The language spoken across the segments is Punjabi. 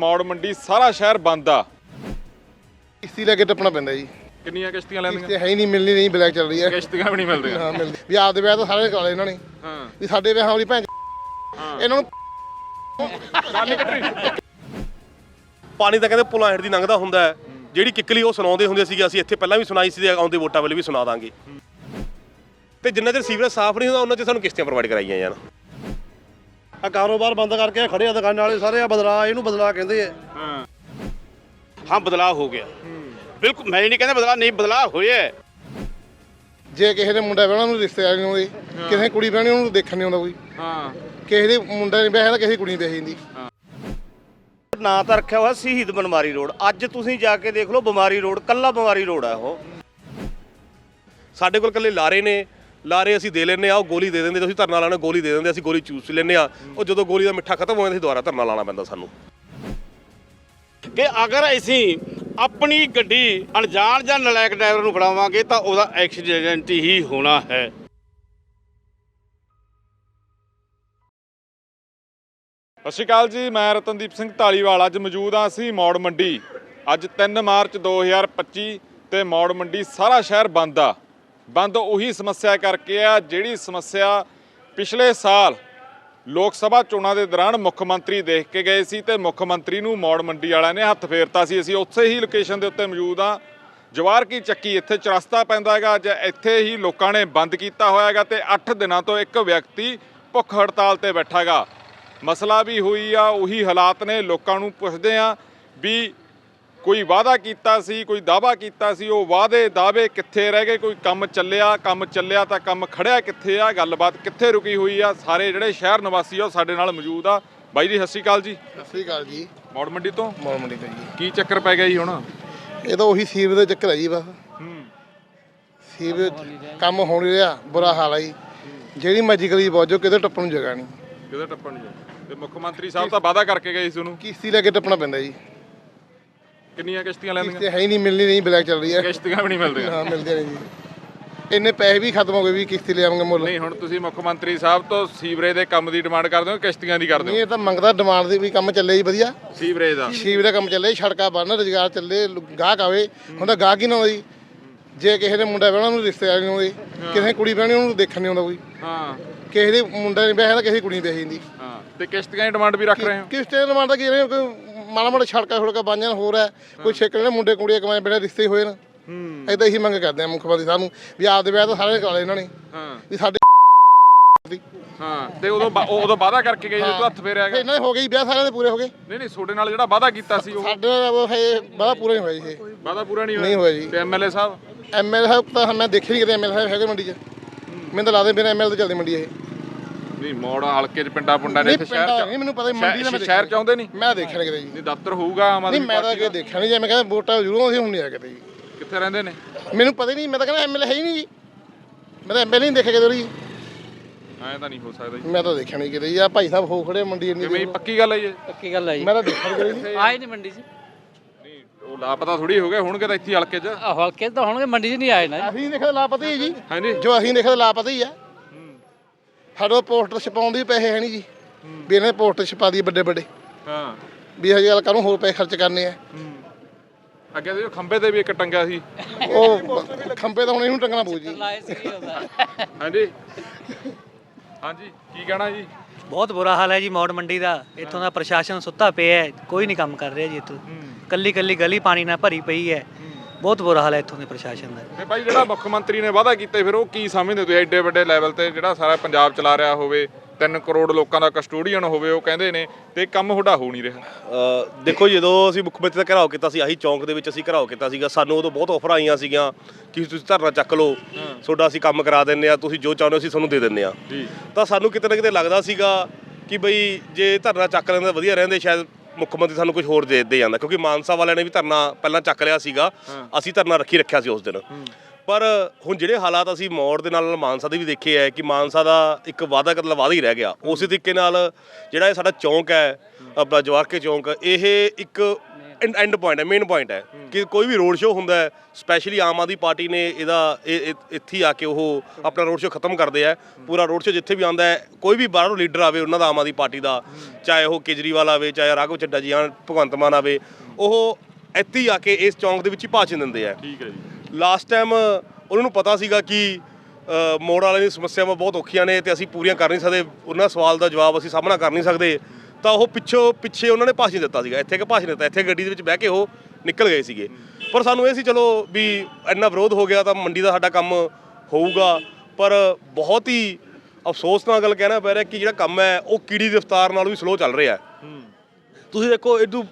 ਮੌੜ ਮੰਡੀ ਸਾਰਾ ਸ਼ਹਿਰ ਬੰਦ ਆ। ਕਿਸ਼ਤੀ ਲੈ ਕੇ ਟੱਪਣਾ ਪੈਂਦਾ ਜੀ। ਕਿੰਨੀਆਂ ਕਿਸ਼ਤੀਆਂ ਲੈਂਦੀਆਂ? ਕਿਸ਼ਤੀ ਹੈ ਹੀ ਨਹੀਂ ਮਿਲਣੀ ਨਹੀਂ ਬਲੈਕ ਚੱਲ ਰਹੀ ਹੈ। ਕਿਸ਼ਤੀਆਂ ਵੀ ਨਹੀਂ ਮਿਲਦੀਆਂ। ਹਾਂ ਮਿਲਦੀ। ਵੀ ਆਪਦੇ ਵਿਆਹ ਤਾਂ ਸਾਰੇ ਕਰਾ ਲਏ ਇਹਨਾਂ ਨੇ। ਹਾਂ। ਵੀ ਸਾਡੇ ਵਿਆਹਾਂ ਵਾਲੀ ਭੈਣ ਇਹਨਾਂ ਨੂੰ ਪਾਣੀ ਤਾਂ ਕਹਿੰਦੇ ਪੁਲਾਂ ਹੇਠ ਦੀ ਲੰਘਦਾ ਹੁੰਦਾ ਹੈ। ਜਿਹੜੀ ਕਿੱਕਲੀ ਉਹ ਸੁਣਾਉਂਦੇ ਹੁੰਦੇ ਸੀਗੇ ਅਸੀਂ ਇੱਥੇ ਪਹਿਲਾਂ ਵੀ ਸੁਣਾਈ ਸੀ ਤੇ ਆਉਂਦੇ ਵੋਟਾਂ ਵੇਲੇ ਵੀ ਸੁਣਾ ਦਾਂਗੇ। ਤੇ ਜਿੰਨਾ ਚਿਰ ਸੀਵਰੇਜ ਸਾਫ਼ ਨਹੀਂ ਹੁੰਦਾ ਉਹਨਾਂ ਚਿਰ ਸਾਨੂੰ ਕਿਸ਼ਤੀਆਂ ਪ੍ਰੋਵਾਈਡ ਕਰਾਈਆਂ ਜਾਣ। ਆ ਕਾਰੋਬਾਰ ਬੰਦ ਕਰਕੇ ਖੜੇ ਆ ਦੁਕਾਨਾਂ ਵਾਲੇ ਸਾਰੇ ਆ ਬਦਲਾ ਇਹਨੂੰ ਬਦਲਾ ਕਹਿੰਦੇ ਆ। ਹਾਂ। ਹਾਂ ਬਦਲਾਅ ਹੋ ਗਿਆ। ਬਿਲਕੁਲ ਮੈਂ ਨਹੀਂ ਕਹਿੰਦਾ ਬਦਲਾਅ ਨਹੀਂ ਬਦਲਾਅ ਹੋਇਆ। ਜੇ ਕਿਸੇ ਦੇ ਮੁੰਡਾ ਵਿਆਹਣਾ ਉਹਨੂੰ ਰਿਸ਼ਤੇਦਾਰ ਨਹੀਂ ਆਉਂਦੇ ਕਿਸੇ ਦੀ ਕੁੜੀ ਵਿਆਹਣੀ ਉਹਨੂੰ ਦੇਖਣ ਨਹੀਂ ਆਉਂਦਾ ਕੋਈ। ਹਾਂ। ਕਿਸੇ ਦੇ ਮੁੰਡਾ ਨਹੀਂ ਵਿਆਹਿਆ ਤਾਂ ਕਿਸੇ ਦੀ ਕੁੜੀ ਨਹੀਂ ਵਿਆਹੀ ਜਾਂਦੀ। ਨਾਂ ਤਾਂ ਰੱਖਿਆ ਹੋਇਆ ਸ਼ਹੀਦ ਬਨਮਾਰੀ ਰੋਡ। ਅੱਜ ਤੁਸੀਂ ਜਾ ਕੇ ਦੇਖ ਲਓ ਬਿਮਾਰੀ ਰੋਡ ਕੱਲਾ ਬਿਮਾਰੀ ਰੋਡ ਆ ਉਹ। ਸਾਡੇ ਕੋਲ ਕੱਲੇ ਲਾਰੇ ਨੇ। ਲਾਰੇ ਅਸੀਂ ਦੇ ਲੈਂਦੇ ਆ ਉਹ ਗੋਲੀ ਦੇ ਦਿੰਦੇ ਤੁਸੀਂ ਧਰਨਾ ਲਾਣਾ ਗੋਲੀ ਦੇ ਦਿੰਦੇ ਅਸੀਂ ਗੋਲੀ ਚੂਸ ਲੈਂਦੇ ਆ ਉਹ ਜਦੋਂ ਗੋਲੀ ਦਾ ਮਿੱਠਾ ਖਤਮ ਹੋ ਜਾਂਦਾ ਅਸੀਂ ਦੁਬਾਰਾ ਧਰਨਾ ਲਾਣਾ ਪੈਂਦਾ ਸਾਨੂੰ। ਕਿ ਅਗਰ ਅਸੀਂ ਆਪਣੀ ਗੱਡੀ ਅਣਜਾਣ ਜਾਂ ਨਲਾਇਕ ਡਰਾਈਵਰ ਨੂੰ ਫੜਾਵਾਂਗੇ ਤਾਂ ਉਹਦਾ ਐਕਸੀਡੈਂਟ ਹੀ ਹੋਣਾ ਹੈ। ਸਤਿ ਸ਼੍ਰੀ ਅਕਾਲ ਜੀ ਮੈਂ ਰਤਨਦੀਪ ਸਿੰਘ ਢਾਲੀਵਾਲ ਅੱਜ ਮੌਜੂਦ ਹਾਂ ਅਸੀਂ ਮੌੜ ਮੰਡੀ। ਅੱਜ 3 ਮਾਰਚ 2025 ਤੇ ਮੌੜ ਮੰਡੀ ਸਾਰਾ ਸ਼ਹਿਰ ਬੰਦ ਆ। ਬੰਦ ਉਹੀ ਸਮੱਸਿਆ ਕਰਕੇ ਆ ਜਿਹੜੀ ਸਮੱਸਿਆ ਪਿਛਲੇ ਸਾਲ ਲੋਕ ਸਭਾ ਚੋਣਾਂ ਦੇ ਦੌਰਾਨ ਮੁੱਖ ਮੰਤਰੀ ਦੇਖ ਕੇ ਗਏ ਸੀ ਤੇ ਮੁੱਖ ਮੰਤਰੀ ਨੂੰ ਮੌੜ ਮੰਡੀ ਵਾਲਿਆਂ ਨੇ ਹੱਥ ਫੇਰਤਾ ਸੀ। ਅਸੀਂ ਉੱਥੇ ਹੀ ਲੋਕੇਸ਼ਨ ਦੇ ਉੱਤੇ ਮੌਜੂਦ ਆ ਜਵਾਰ ਕੀ ਚੱਕੀ, ਇੱਥੇ ਚਰਸਤਾ ਪੈਂਦਾ ਹੈਗਾ ਜਾਂ ਇੱਥੇ ਹੀ ਲੋਕਾਂ ਨੇ ਬੰਦ ਕੀਤਾ ਹੋਇਆ ਹੈਗਾ ਤੇ 8 ਦਿਨਾਂ ਤੋਂ ਇੱਕ ਵਿਅਕਤੀ ਭੁੱਖ ਹੜਤਾਲ ਤੇ ਬੈਠਾ ਹੈਗਾ। ਮਸਲਾ ਵੀ ਹੋਈ ਆ, ਉਹੀ ਹਾਲਾਤ ਨੇ, ਲੋਕਾਂ ਨੂੰ ਪੁੱਛਦੇ ਆ ਵੀ ਕੋਈ ਵਾਅਦਾ ਕੀਤਾ ਸੀ ਕੋਈ ਦਾਵਾ ਕੀਤਾ ਸੀ ਉਹ ਵਾਅਦੇ ਦਾਅਵੇ ਕਿੱਥੇ ਰਹਿ ਗਏ ਕੋਈ ਕੰਮ ਚੱਲਿਆ ਕੰਮ ਚੱਲਿਆ ਤਾਂ ਕੰਮ ਖੜਿਆ ਕਿੱਥੇ ਆ ਗੱਲਬਾਤ ਕਿੱਥੇ ਰੁਕੀ ਹੋਈ ਆ ਸਾਰੇ ਜਿਹੜੇ ਸ਼ਹਿਰ ਨਿਵਾਸੀ ਆ ਉਹ ਸਾਡੇ ਨਾਲ ਮੌਜੂਦ ਆ। ਬਾਈ ਜੀ ਸਤਿ ਸ਼੍ਰੀ ਅਕਾਲ ਜੀ। ਸਤਿ ਸ੍ਰੀ ਅਕਾਲ ਜੀ। ਮੌੜ ਮੰਡੀ ਤੋਂ? ਮੌਲ ਮੰਡੀ ਤੋਂ ਜੀ। ਕੀ ਚੱਕਰ ਪੈ ਗਿਆ ਜੀ ਹੁਣ? ਇਹ ਤਾਂ ਉਹੀ ਸੀਵ ਦੇ ਚੱਕਰ ਹੈ ਜੀ ਬਸ। ਹੂੰ। ਸੀਵ ਕੰਮ ਹੋ ਨਹੀਂ ਰਿਹਾ ਬੁਰਾ ਹਾਲ ਹੈ ਜੀ। ਜਿਹੜੀ ਮਰਜ਼ੀ ਗਲੀ ਪਹੁੰਚੋ ਕਿਤੇ ਟੱਪਣ ਨੂੰ ਜਗ੍ਹਾ ਨਹੀਂ। ਕਿਹਦਾ ਟੱਪਣ ਜੀ ਤੇ ਮੁੱਖ ਮੰਤਰੀ ਸਾਹਿਬ ਤਾਂ ਵਾਅਦਾ ਕਰਕੇ ਗਏ ਸੀ ਉਹਨੂੰ। ਕਿਸ਼ਤੀ ਲੈ ਕੇ ਟੱਪਣਾ ਪੈਂਦਾ ਜੀ। ਕਿੰਨੀਆਂ ਕਿਸ਼ਤੀਆਂ ਲੈਂਦੀਆਂ? ਕਿਸ਼ਤੀ ਹੈ ਹੀ ਨਹੀਂ ਮਿਲਣੀ ਨਹੀਂ ਬਲੈਕ ਚੱਲ ਰਹੀ ਹੈ। ਕਿਸ਼ਤੀਆਂ ਵੀ ਨਹੀਂ ਮਿਲਦੀਆਂ। ਹਾਂ ਮਿਲਦੇ ਨੇ ਜੀ। ਇੰਨੇ ਪੈਸੇ ਵੀ ਖਤਮ ਹੋ ਗਏ ਵੀ ਕਿਸ਼ਤੀ ਲੈ ਆਵਾਂਗੇ ਮੁੱਲ। ਨਹੀਂ ਹੁਣ ਤੁਸੀਂ ਮੁੱਖ ਮੰਤਰੀ ਸਾਹਿਬ ਤੋਂ ਸੀਵਰੇਜ ਦੇ ਕੰਮ ਦੀ ਡਿਮਾਂਡ ਕਰਦੇ ਹੋ ਕਿਸ਼ਤੀਆਂ ਦੀ ਕਰਦੇ ਨਹੀਂ ਹੋ ਇਹ ਤਾਂ ਮੰਗਦਾ ਡਿਮਾਂਡ ਦੀ ਵੀ ਕੰਮ ਚੱਲੇ ਜੀ ਵਧੀਆ। ਸੀਵਰੇਜ ਦਾ? ਸ਼ੀਵ ਦਾ ਕੰਮ ਚੱਲੇ ਸੜਕਾਂ ਬਣ ਰੁਜ਼ਗਾਰ ਚੱਲੇ ਲੋ- ਗਾਹਕ ਆਵੇ। ਹੁਣ ਤਾਂ ਗਾਹਕ ਹੀ ਨਾ ਹੋਈ ਜੇ। ਕਿਸੇ ਦੇ ਮੁੰਡਾ ਵਿਆਹਣਾ ਉਹਨੂੰ ਰਿਸ਼ਤੇਦਾਰ ਨਹੀਂ ਆਉਂਦੇ। ਕਿਸੇ ਦੀ ਕੁੜੀ ਵਿਆਹਣੀ ਉਹਨੂੰ ਦੇਖਣ ਨਹੀਂ ਆਉਂਦਾ ਕੋਈ। ਹਾਂ। ਕਿਸੇ ਦੇ ਮੁੰਡਾ ਨਹੀਂ ਵਿਆਹਿਆ ਤਾਂ ਕਿਸੇ ਦੀ ਕੁੜੀ ਨਹੀਂ ਵਿਆਹੀ ਜਾਂਦੀ ਹਾਂ। ਤੇ ਕਿਸ਼ਤੀਆਂ ਦੀ ਡਿਮਾਂਡ ਵੀ ਰੱਖ ਰਹੇ ਹੋ? ਕਿਸ ਤੇ ਡਿਮਾਂਡ ਕੀ ਰਹੇ ਕੋਈ ਮਾੜਾ ਮਾੜਾ ਸੜਕਾਂ ਬਣ ਜਾਣ ਹੋਰ ਹੈ। ਕੋਈ ਛੇਕਣ ਨੇ ਮੁੰਡੇ ਕੁੜੀਆਂ ਕਮਾਏ ਬੜੇ ਰਿਸ਼ਤੇ ਹੋਏ ਨੇ। ਹੂੰ। ਐਦਾਂ ਹੀ ਮੰਗ ਕਰਦੇ ਆ ਮੁੱਖ ਮੰਤਰੀ ਸਾਹਿਬ ਨੂੰ ਵੀ ਆਪਦੇ ਵਿਆਹ ਤਾਂ ਸਾਰੇ ਕਰਾ ਲਏ ਇਹਨਾਂ ਨੇ। ਹਾਂ। ਵੀ ਸਾਡੇ ਹਾਂ ਤੇ ਉਦੋਂ ਉਹ ਉਦੋਂ ਵਾਅਦਾ ਕਰਕੇ ਗਏ ਜਦੋਂ ਹੱਥ ਫੇਰਿਆ ਗਿਆ ਇਹਨਾਂ ਦੇ ਹੋ ਗਏ ਜੀ, ਵਿਆਹ ਸਾਰਿਆਂ ਦੇ ਪੂਰੇ ਹੋ ਗਏ। ਨਹੀਂ ਨਹੀਂ ਤੁਹਾਡੇ ਨਾਲ ਜਿਹੜਾ ਵਾਅਦਾ ਕੀਤਾ ਸੀ ਉਹ? ਸਾਡੇ ਨਾਲ ਉਹ ਇਹ ਬੜਾ ਪੂਰਾ ਨਹੀਂ ਹੋਇਆ ਜੀ ਇਹ। ਵਾਅਦਾ ਪੂਰਾ ਨਹੀਂ ਨਹੀਂ ਹੋਇਆ ਜੀ। ਤੇ ਐਮਐਲਏ ਸਾਹਿਬ? ਐਮਐਲ ਸਾਹਿਬ ਤਾਂ ਮੈਂ ਦੇਖੇ ਨਹੀਂ ਕਿਤੇ ਐਮਐਲ ਸਾਹਿਬ ਹੈਗੇ ਮੰਡੀ 'ਚ। ਮੈਨੂੰ ਤਾਂ ਲੱਗਦਾ ਬਿਨਾਂ ਐਮਐਲ ਤੋਂ ਚੱਲਦੀ ਮੰਡੀ ਇਹ। ਨਹੀਂ ਮੋੜ ਹਲਕੇ ਚ ਪਿੰਡਾਂ ਪੁੰਡਾਂ ਨੇ ਨਹੀਂ ਇੱਥੇ ਸ਼ਹਿਰ ਪਿੰਡਾਂ ਚ ਨਹੀਂ ਮੈਨੂੰ ਪਤਾ ਮੰਡੀ ਦਾ ਸ਼ਹਿਰ ਚ ਆਉਂਦੇ ਨਹੀਂ? ਮੈਂ ਦੇਖਿਆ ਕਿਤੇ ਜੀ। ਨਹੀਂ ਦਫ਼ਤਰ ਹੋਊਗਾ ਆਮ ਨਹੀਂ ਆਦਮੀ ਮੈਂ ਤਾਂ ਪਾਰਟੀ ਕਿਤੇ ਦੇਖਿਆ ਨਹੀਂ ਜੇ ਮੈਂ ਕਹਿੰਦਾ ਵੋਟਾਂ ਜ਼ਰੂਰ ਅਸੀਂ ਹੁਣ ਨਹੀਂ ਆ ਕਿਤੇ ਜੀ। ਕਿੱਥੇ ਰਹਿੰਦੇ ਨੇ? ਮੈਨੂੰ ਪਤਾ ਹੀ ਨਹੀਂ ਮੈਂ ਤਾਂ ਕਹਿੰਦਾ ਐਮਐਲ ਹੈ ਹੀ ਨਹੀਂ ਜੀ। ਮੈਂ ਤਾਂ ਐਮਐਲ ਨਹੀਂ ਦੇਖਿਆ ਕਿਤੇ ਜੀ। ਐਂ ਤਾਂ ਨਹੀਂ ਹੋ ਸਕਦਾ ਜੀ। ਮੈਂ ਤਾਂ ਦੇਖਿਆ ਨਹੀਂ ਕਿਤੇ ਜੀ ਆ ਭਾਈ ਸਾਹਿਬ ਹੋ ਖੜੇ ਮੰਡੀ ਇੰਨੀ ਕਿਵੇਂ ਦੇਰ। ਪੱਕੀ ਗੱਲ ਹੈ ਜੀ? ਪੱਕੀ ਗੱਲ ਹੈ ਜੀ। ਮੈਂ ਤਾਂ ਦੇਖਿਆ ਨਹੀਂ ਕਿਤੇ ਜੀ। ਆਏ ਨਹੀਂ ਮੰਡੀ 'ਚ। ਨਹੀਂ ਉਹ ਲਾਪਤਾ ਥੋੜੀ ਹੋ ਗਏ ਹੋਣਗੇ ਤਾਂ ਇੱਥੇ ਹੀ ਹਲਕੇ ਚ। ਆਹ ਹਲਕੇ ਤਾਂ ਹੋਣਗੇ ਮੰਡੀ 'ਚ ਨਹੀਂ ਆਏ ਨਾ ਅਸੀਂ ਦੇਖਿਆ ਲਾਪਤਾ ਹੀ ਹੈ ਜੀ। ਹਾਂਜੀ। ਜੋ ਅਸੀਂ ਦੇਖਿਆ ਲਾਪਤਾ ਹੀ ਆ ਸਾਡੇ ਪੋਸਟਰ ਛਪਾਉਣ ਦੇ ਪੈਸੇ ਹੈ ਨਹੀਂ ਜੀ। ਵੀ ਇਹਨਾਂ ਦੇ ਪੋਸਟਰ ਛਪਾ ਦੀ ਵੱਡੇ ਵੱਡੇ। ਹਾਂ। ਵੀ ਹਜੇ ਗੱਲ ਕਰੂੰ ਹੋਰ ਪੈਸੇ ਖਰਚ ਕਰਨੇ ਆ। ਅੱਗੇ ਦੇ ਖੰਬੇ ਤੇ ਵੀ ਇੱਕ ਟੰਗਾ ਸੀ। ਉਹ ਖੰਬੇ ਤਾਂ ਹੁਣ ਇਹਨੂੰ ਟੰਗਣਾ ਪਊ ਜੀ। ਹਾਂਜੀ। ਹਾਂਜੀ ਕੀ ਕਹਿਣਾ ਜੀ? ਬਹੁਤ ਬੁਰਾ ਹਾਲ ਹੈ ਜੀ ਮੌੜ ਮੰਡੀ ਦਾ। ਇੱਥੋਂ ਦਾ ਪ੍ਰਸ਼ਾਸਨ ਸੁੱਤਾ ਪਿਆ ਹੈ। ਕੋਈ ਨਹੀਂ ਕੰਮ ਕਰ ਰਿਹਾ ਜੀ ਇੱਥੋਂ। ਕੱਲੀ ਕੱਲੀ ਗਲੀ ਪਾਣੀ ਨਾਲ ਭਰੀ ਪਈ ਹੈ। ਬਹੁਤ ਬੁਰਾ ਹਾਲ ਹੈ ਇੱਥੋਂ ਦੇ ਪ੍ਰਸ਼ਾਸਨ ਦਾ। ਤੇ ਭਾਈ ਜਿਹੜਾ ਮੁੱਖ ਮੰਤਰੀ ਨੇ ਵਾਅਦਾ ਕੀਤਾ ਫਿਰ ਉਹ ਕੀ ਸਮਝਦੇ ਤੁਸੀਂ? ਐਡੇ ਵੱਡੇ ਲੈਵਲ ਤੇ ਜਿਹੜਾ ਸਾਰਾ ਪੰਜਾਬ ਚਲਾ ਰਿਹਾ ਹੋਵੇ 3 ਕਰੋੜ ਲੋਕਾਂ ਦਾ ਕਸਟੋਡੀਅਨ ਹੋਵੇ ਉਹ ਕਹਿੰਦੇ ਨੇ ਤੇ ਕੰਮ ਤੁਹਾਡਾ ਹੋ ਨਹੀਂ ਰਿਹਾ। ਅ, ਦੇਖੋ ਜਦੋਂ ਅਸੀਂ ਮੁੱਖ ਮੰਤਰੀ ਦਾ ਘਰਾਓ ਕੀਤਾ ਸੀ ਆਹੀ ਚੌਂਕ ਦੇ ਵਿੱਚ ਅਸੀਂ ਘਰਾਓ ਕੀਤਾ ਸੀਗਾ ਸਾਨੂੰ ਉਦੋਂ ਬਹੁਤ ਆਫਰ ਆਈਆਂ ਸੀਗੀਆਂ ਕਿ ਤੁਸੀਂ ਧਰਨਾ ਚੱਕ ਲਓ ਤੁਹਾਡਾ ਅਸੀਂ ਕੰਮ ਕਰਾ ਦਿੰਨੇ ਆ ਤੁਸੀਂ ਜੋ ਚਾਹੁੰਦੇ ਹੋ ਅਸੀਂ ਤੁਹਾਨੂੰ ਦੇ ਦਿੰਨੇ ਆ ਤਾਂ ਸਾਨੂੰ ਕਿਤੇ ਨਾ ਕਿਤੇ ਲੱਗਦਾ ਸੀਗਾ ਕਿ ਬਈ ਜੇ ਧਰਨਾ ਚੱਕ ਲੈਂਦੇ ਵਧੀਆ ਰਹਿੰਦੇ ਸ਼ਾਇਦ ਮੁੱਖ ਮੰਤਰੀ ਸਾਨੂੰ ਕੁਝ ਹੋਰ ਦੇ ਦੇ ਜਾਂਦਾ ਕਿਉਂਕਿ ਮਾਨਸਾ ਵਾਲਿਆਂ ਨੇ ਵੀ ਧਰਨਾ ਪਹਿਲਾਂ ਚੱਕ ਲਿਆ ਸੀਗਾ ਅਸੀਂ ਧਰਨਾ ਰੱਖੀ ਰੱਖਿਆ ਸੀ ਉਸ ਦਿਨ। ਪਰ ਹੁਣ ਜਿਹੜੇ ਹਾਲਾਤ ਅਸੀਂ ਮੌੜ ਦੇ ਨਾਲ ਮਾਨਸਾ ਦੇ ਵੀ ਦੇਖੇ ਹੈ ਕਿ ਮਾਨਸਾ ਦਾ ਇੱਕ ਵਾਅਦਾ ਕਤਲ ਵਾਅਦਾ ਹੀ ਰਹਿ ਗਿਆ। ਉਸੇ ਤਰੀਕੇ ਨਾਲ ਜਿਹੜਾ ਇਹ ਸਾਡਾ ਚੌਂਕ ਹੈ ਆਪਣਾ ਜਵਾਰਕੇ ਚੌਂਕ ਇਹ ਇੱਕ ਐਂਡ ਪੁਆਇੰਟ ਹੈ ਮੇਨ ਪੁਆਇੰਟ ਹੈ ਕਿ ਕੋਈ ਵੀ ਰੋਡ ਸ਼ੋਅ ਹੁੰਦਾ ਹੈ ਸਪੈਸ਼ਲੀ ਆਮ ਆਦਮੀ ਪਾਰਟੀ ਨੇ ਇਹਦਾ ਇਹ- ਇਹ- ਇੱਥੇ ਆ ਕੇ ਉਹ ਆਪਣਾ ਰੋਡ ਸ਼ੋਅ ਖਤਮ ਕਰਦੇ ਆ। ਪੂਰਾ ਰੋਡ ਸ਼ੋਅ ਜਿੱਥੇ ਵੀ ਆਉਂਦਾ ਹੈ ਕੋਈ ਵੀ ਬਾਹਰੋਂ ਲੀਡਰ ਆਵੇ ਉਹਨਾਂ ਦਾ ਆਮ ਆਦਮੀ ਪਾਰਟੀ ਦਾ ਚਾਹੇ ਉਹ ਕੇਜਰੀਵਾਲ ਆਵੇ ਚਾਹੇ ਰਾਘਵ ਚੱਡਾ ਜੀ ਆਣ ਭਗਵੰਤ ਮਾਨ ਆਵੇ ਉਹ ਇੱਥੇ ਆ ਕੇ ਇਸ ਚੌਂਕ ਦੇ ਵਿੱਚ ਹੀ ਭਾਸ਼ਣ ਦਿੰਦੇ ਆ। ਠੀਕ ਹੈ ਜੀ। ਲਾਸਟ ਟਾਈਮ ਉਹਨਾਂ ਨੂੰ ਪਤਾ ਸੀਗਾ ਕਿ ਮੋੜ ਵਾਲਿਆਂ ਦੀ ਸਮੱਸਿਆਵਾਂ ਬਹੁਤ ਔਖੀਆਂ ਨੇ ਤੇ ਅਸੀਂ ਪੂਰੀਆਂ ਕਰ ਨਹੀਂ ਸਕਦੇ ਉਹਨਾਂ ਸਵਾਲ ਦਾ ਜਵਾਬ ਅਸੀਂ ਸਾਹਮਣਾ ਕਰ ਨਹੀਂ ਸਕਦੇ। ਤਾਂ ਉਹ ਪਿੱਛੋਂ ਪਿੱਛੇ ਉਹਨਾਂ ਨੇ ਭਾਸ਼ਣ ਦਿੱਤਾ ਸੀਗਾ। ਇੱਥੇ ਕਿ ਭਾਸ਼ਣ ਦਿੱਤਾ ਇੱਥੇ ਗੱਡੀ ਦੇ ਵਿੱਚ ਬਹਿ ਕੇ ਉਹ ਨਿਕਲ ਗਏ ਸੀਗੇ। ਪਰ ਸਾਨੂੰ ਇਹ ਸੀ ਚਲੋ ਵੀ ਇੰਨਾ ਵਿਰੋਧ ਹੋ ਗਿਆ ਤਾਂ ਮੰਡੀ ਦਾ ਸਾਡਾ ਕੰਮ ਹੋਊਗਾ। ਪਰ ਬਹੁਤ ਹੀ ਅਫਸੋਸ ਨਾਲ ਗੱਲ ਕਹਿਣਾ ਪੈ ਰਿਹਾ ਕਿ ਜਿਹੜਾ ਕੰਮ ਹੈ ਉਹ ਕੀੜੀ ਦੀ ਰਫ਼ਤਾਰ ਨਾਲ ਵੀ ਸਲੋ ਚੱਲ ਰਿਹਾ ਹੈ। ਤੁਸੀਂ ਦੇਖੋ ਇਦੋਂ